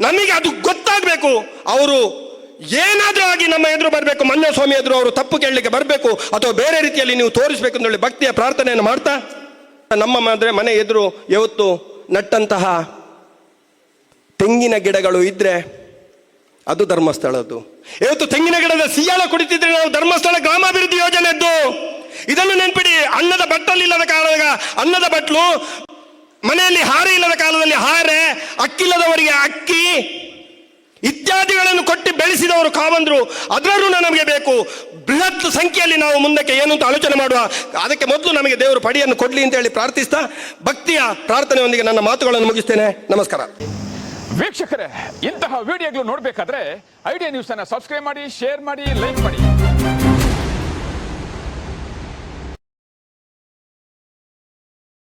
ನಮಗೆ ಅದು ಗೊತ್ತಾಗಬೇಕು. ಅವರು ಏನಾದರೂ ಆಗಿ ನಮ್ಮ ಎದುರು ಬರಬೇಕು. ಮಲ್ಲ ಸ್ವಾಮಿ ಎದುರು ಅವರು ತಪ್ಪು ಕೇಳಲಿಕ್ಕೆ ಬರಬೇಕು. ಅಥವಾ ಬೇರೆ ರೀತಿಯಲ್ಲಿ ನೀವು ತೋರಿಸಬೇಕು ಅಂತ ಹೇಳಿ ಭಕ್ತಿಯ ಪ್ರಾರ್ಥನೆಯನ್ನು ಮಾಡ್ತಾ? ನಮ್ಮ ಅಂದರೆ ಮನೆ ಎದುರು ಯಾವತ್ತು ನಟ್ಟಂತಹ ತೆಂಗಿನ ಗಿಡಗಳು ಇದ್ದರೆ ಅದು ಧರ್ಮಸ್ಥಳದ್ದು. ಇವತ್ತು ತೆಂಗಿನ ಗಿಡದ ಸಿಯಾಳ ಕುಡಿತಿದ್ರೆ ನಾವು ಧರ್ಮಸ್ಥಳ ಗ್ರಾಮಾಭಿವೃದ್ಧಿ ಯೋಜನೆದ್ದು. ಇದನ್ನು ನೆನ್ಪಿಡಿ, ಅನ್ನದ ಬಟ್ಟಲಿಲ್ಲದ ಕಾರಣ, ಅನ್ನದ ಬಟ್ಲು ಮನೆಯಲ್ಲಿ ಹಾರೆ ಇಲ್ಲದ ಕಾಲದಲ್ಲಿ ಹಾರೆ, ಅಕ್ಕಿಲ್ಲದವರಿಗೆ ಅಕ್ಕಿ ಇತ್ಯಾದಿಗಳನ್ನು ಕೊಟ್ಟು ಬೆಳೆಸಿದವರು ಕಾವಂದ್ರು. ಅದರಲ್ಲೂ ನಮಗೆ ಬೇಕು. ಬೃಹತ್ ಸಂಖ್ಯೆಯಲ್ಲಿ ನಾವು ಮುಂದಕ್ಕೆ ಏನು ಅಂತ ಆಲೋಚನೆ ಮಾಡುವ, ಅದಕ್ಕೆ ಮೊದಲು ನಮಗೆ ದೇವರು ಪಡಿಯನ್ನು ಕೊಡ್ಲಿ ಅಂತ ಹೇಳಿ ಪ್ರಾರ್ಥಿಸ್ತಾ, ಭಕ್ತಿಯ ಪ್ರಾರ್ಥನೆಯೊಂದಿಗೆ ನನ್ನ ಮಾತುಗಳನ್ನು ಮುಗಿಸ್ತೇನೆ. ನಮಸ್ಕಾರ. ವೀಕ್ಷಕರೇ, ಇಂತಹ ವಿಡಿಯೋಗಳು ನೋಡಬೇಕಾದ್ರೆ ಐಡಿಯಾ ನ್ಯೂಸ್ ಅನ್ನ ಸಬ್ಸ್ಕ್ರೈಬ್ ಮಾಡಿ ಶೇರ್ ಮಾಡಿ ಲೈಕ್ ಮಾಡಿ.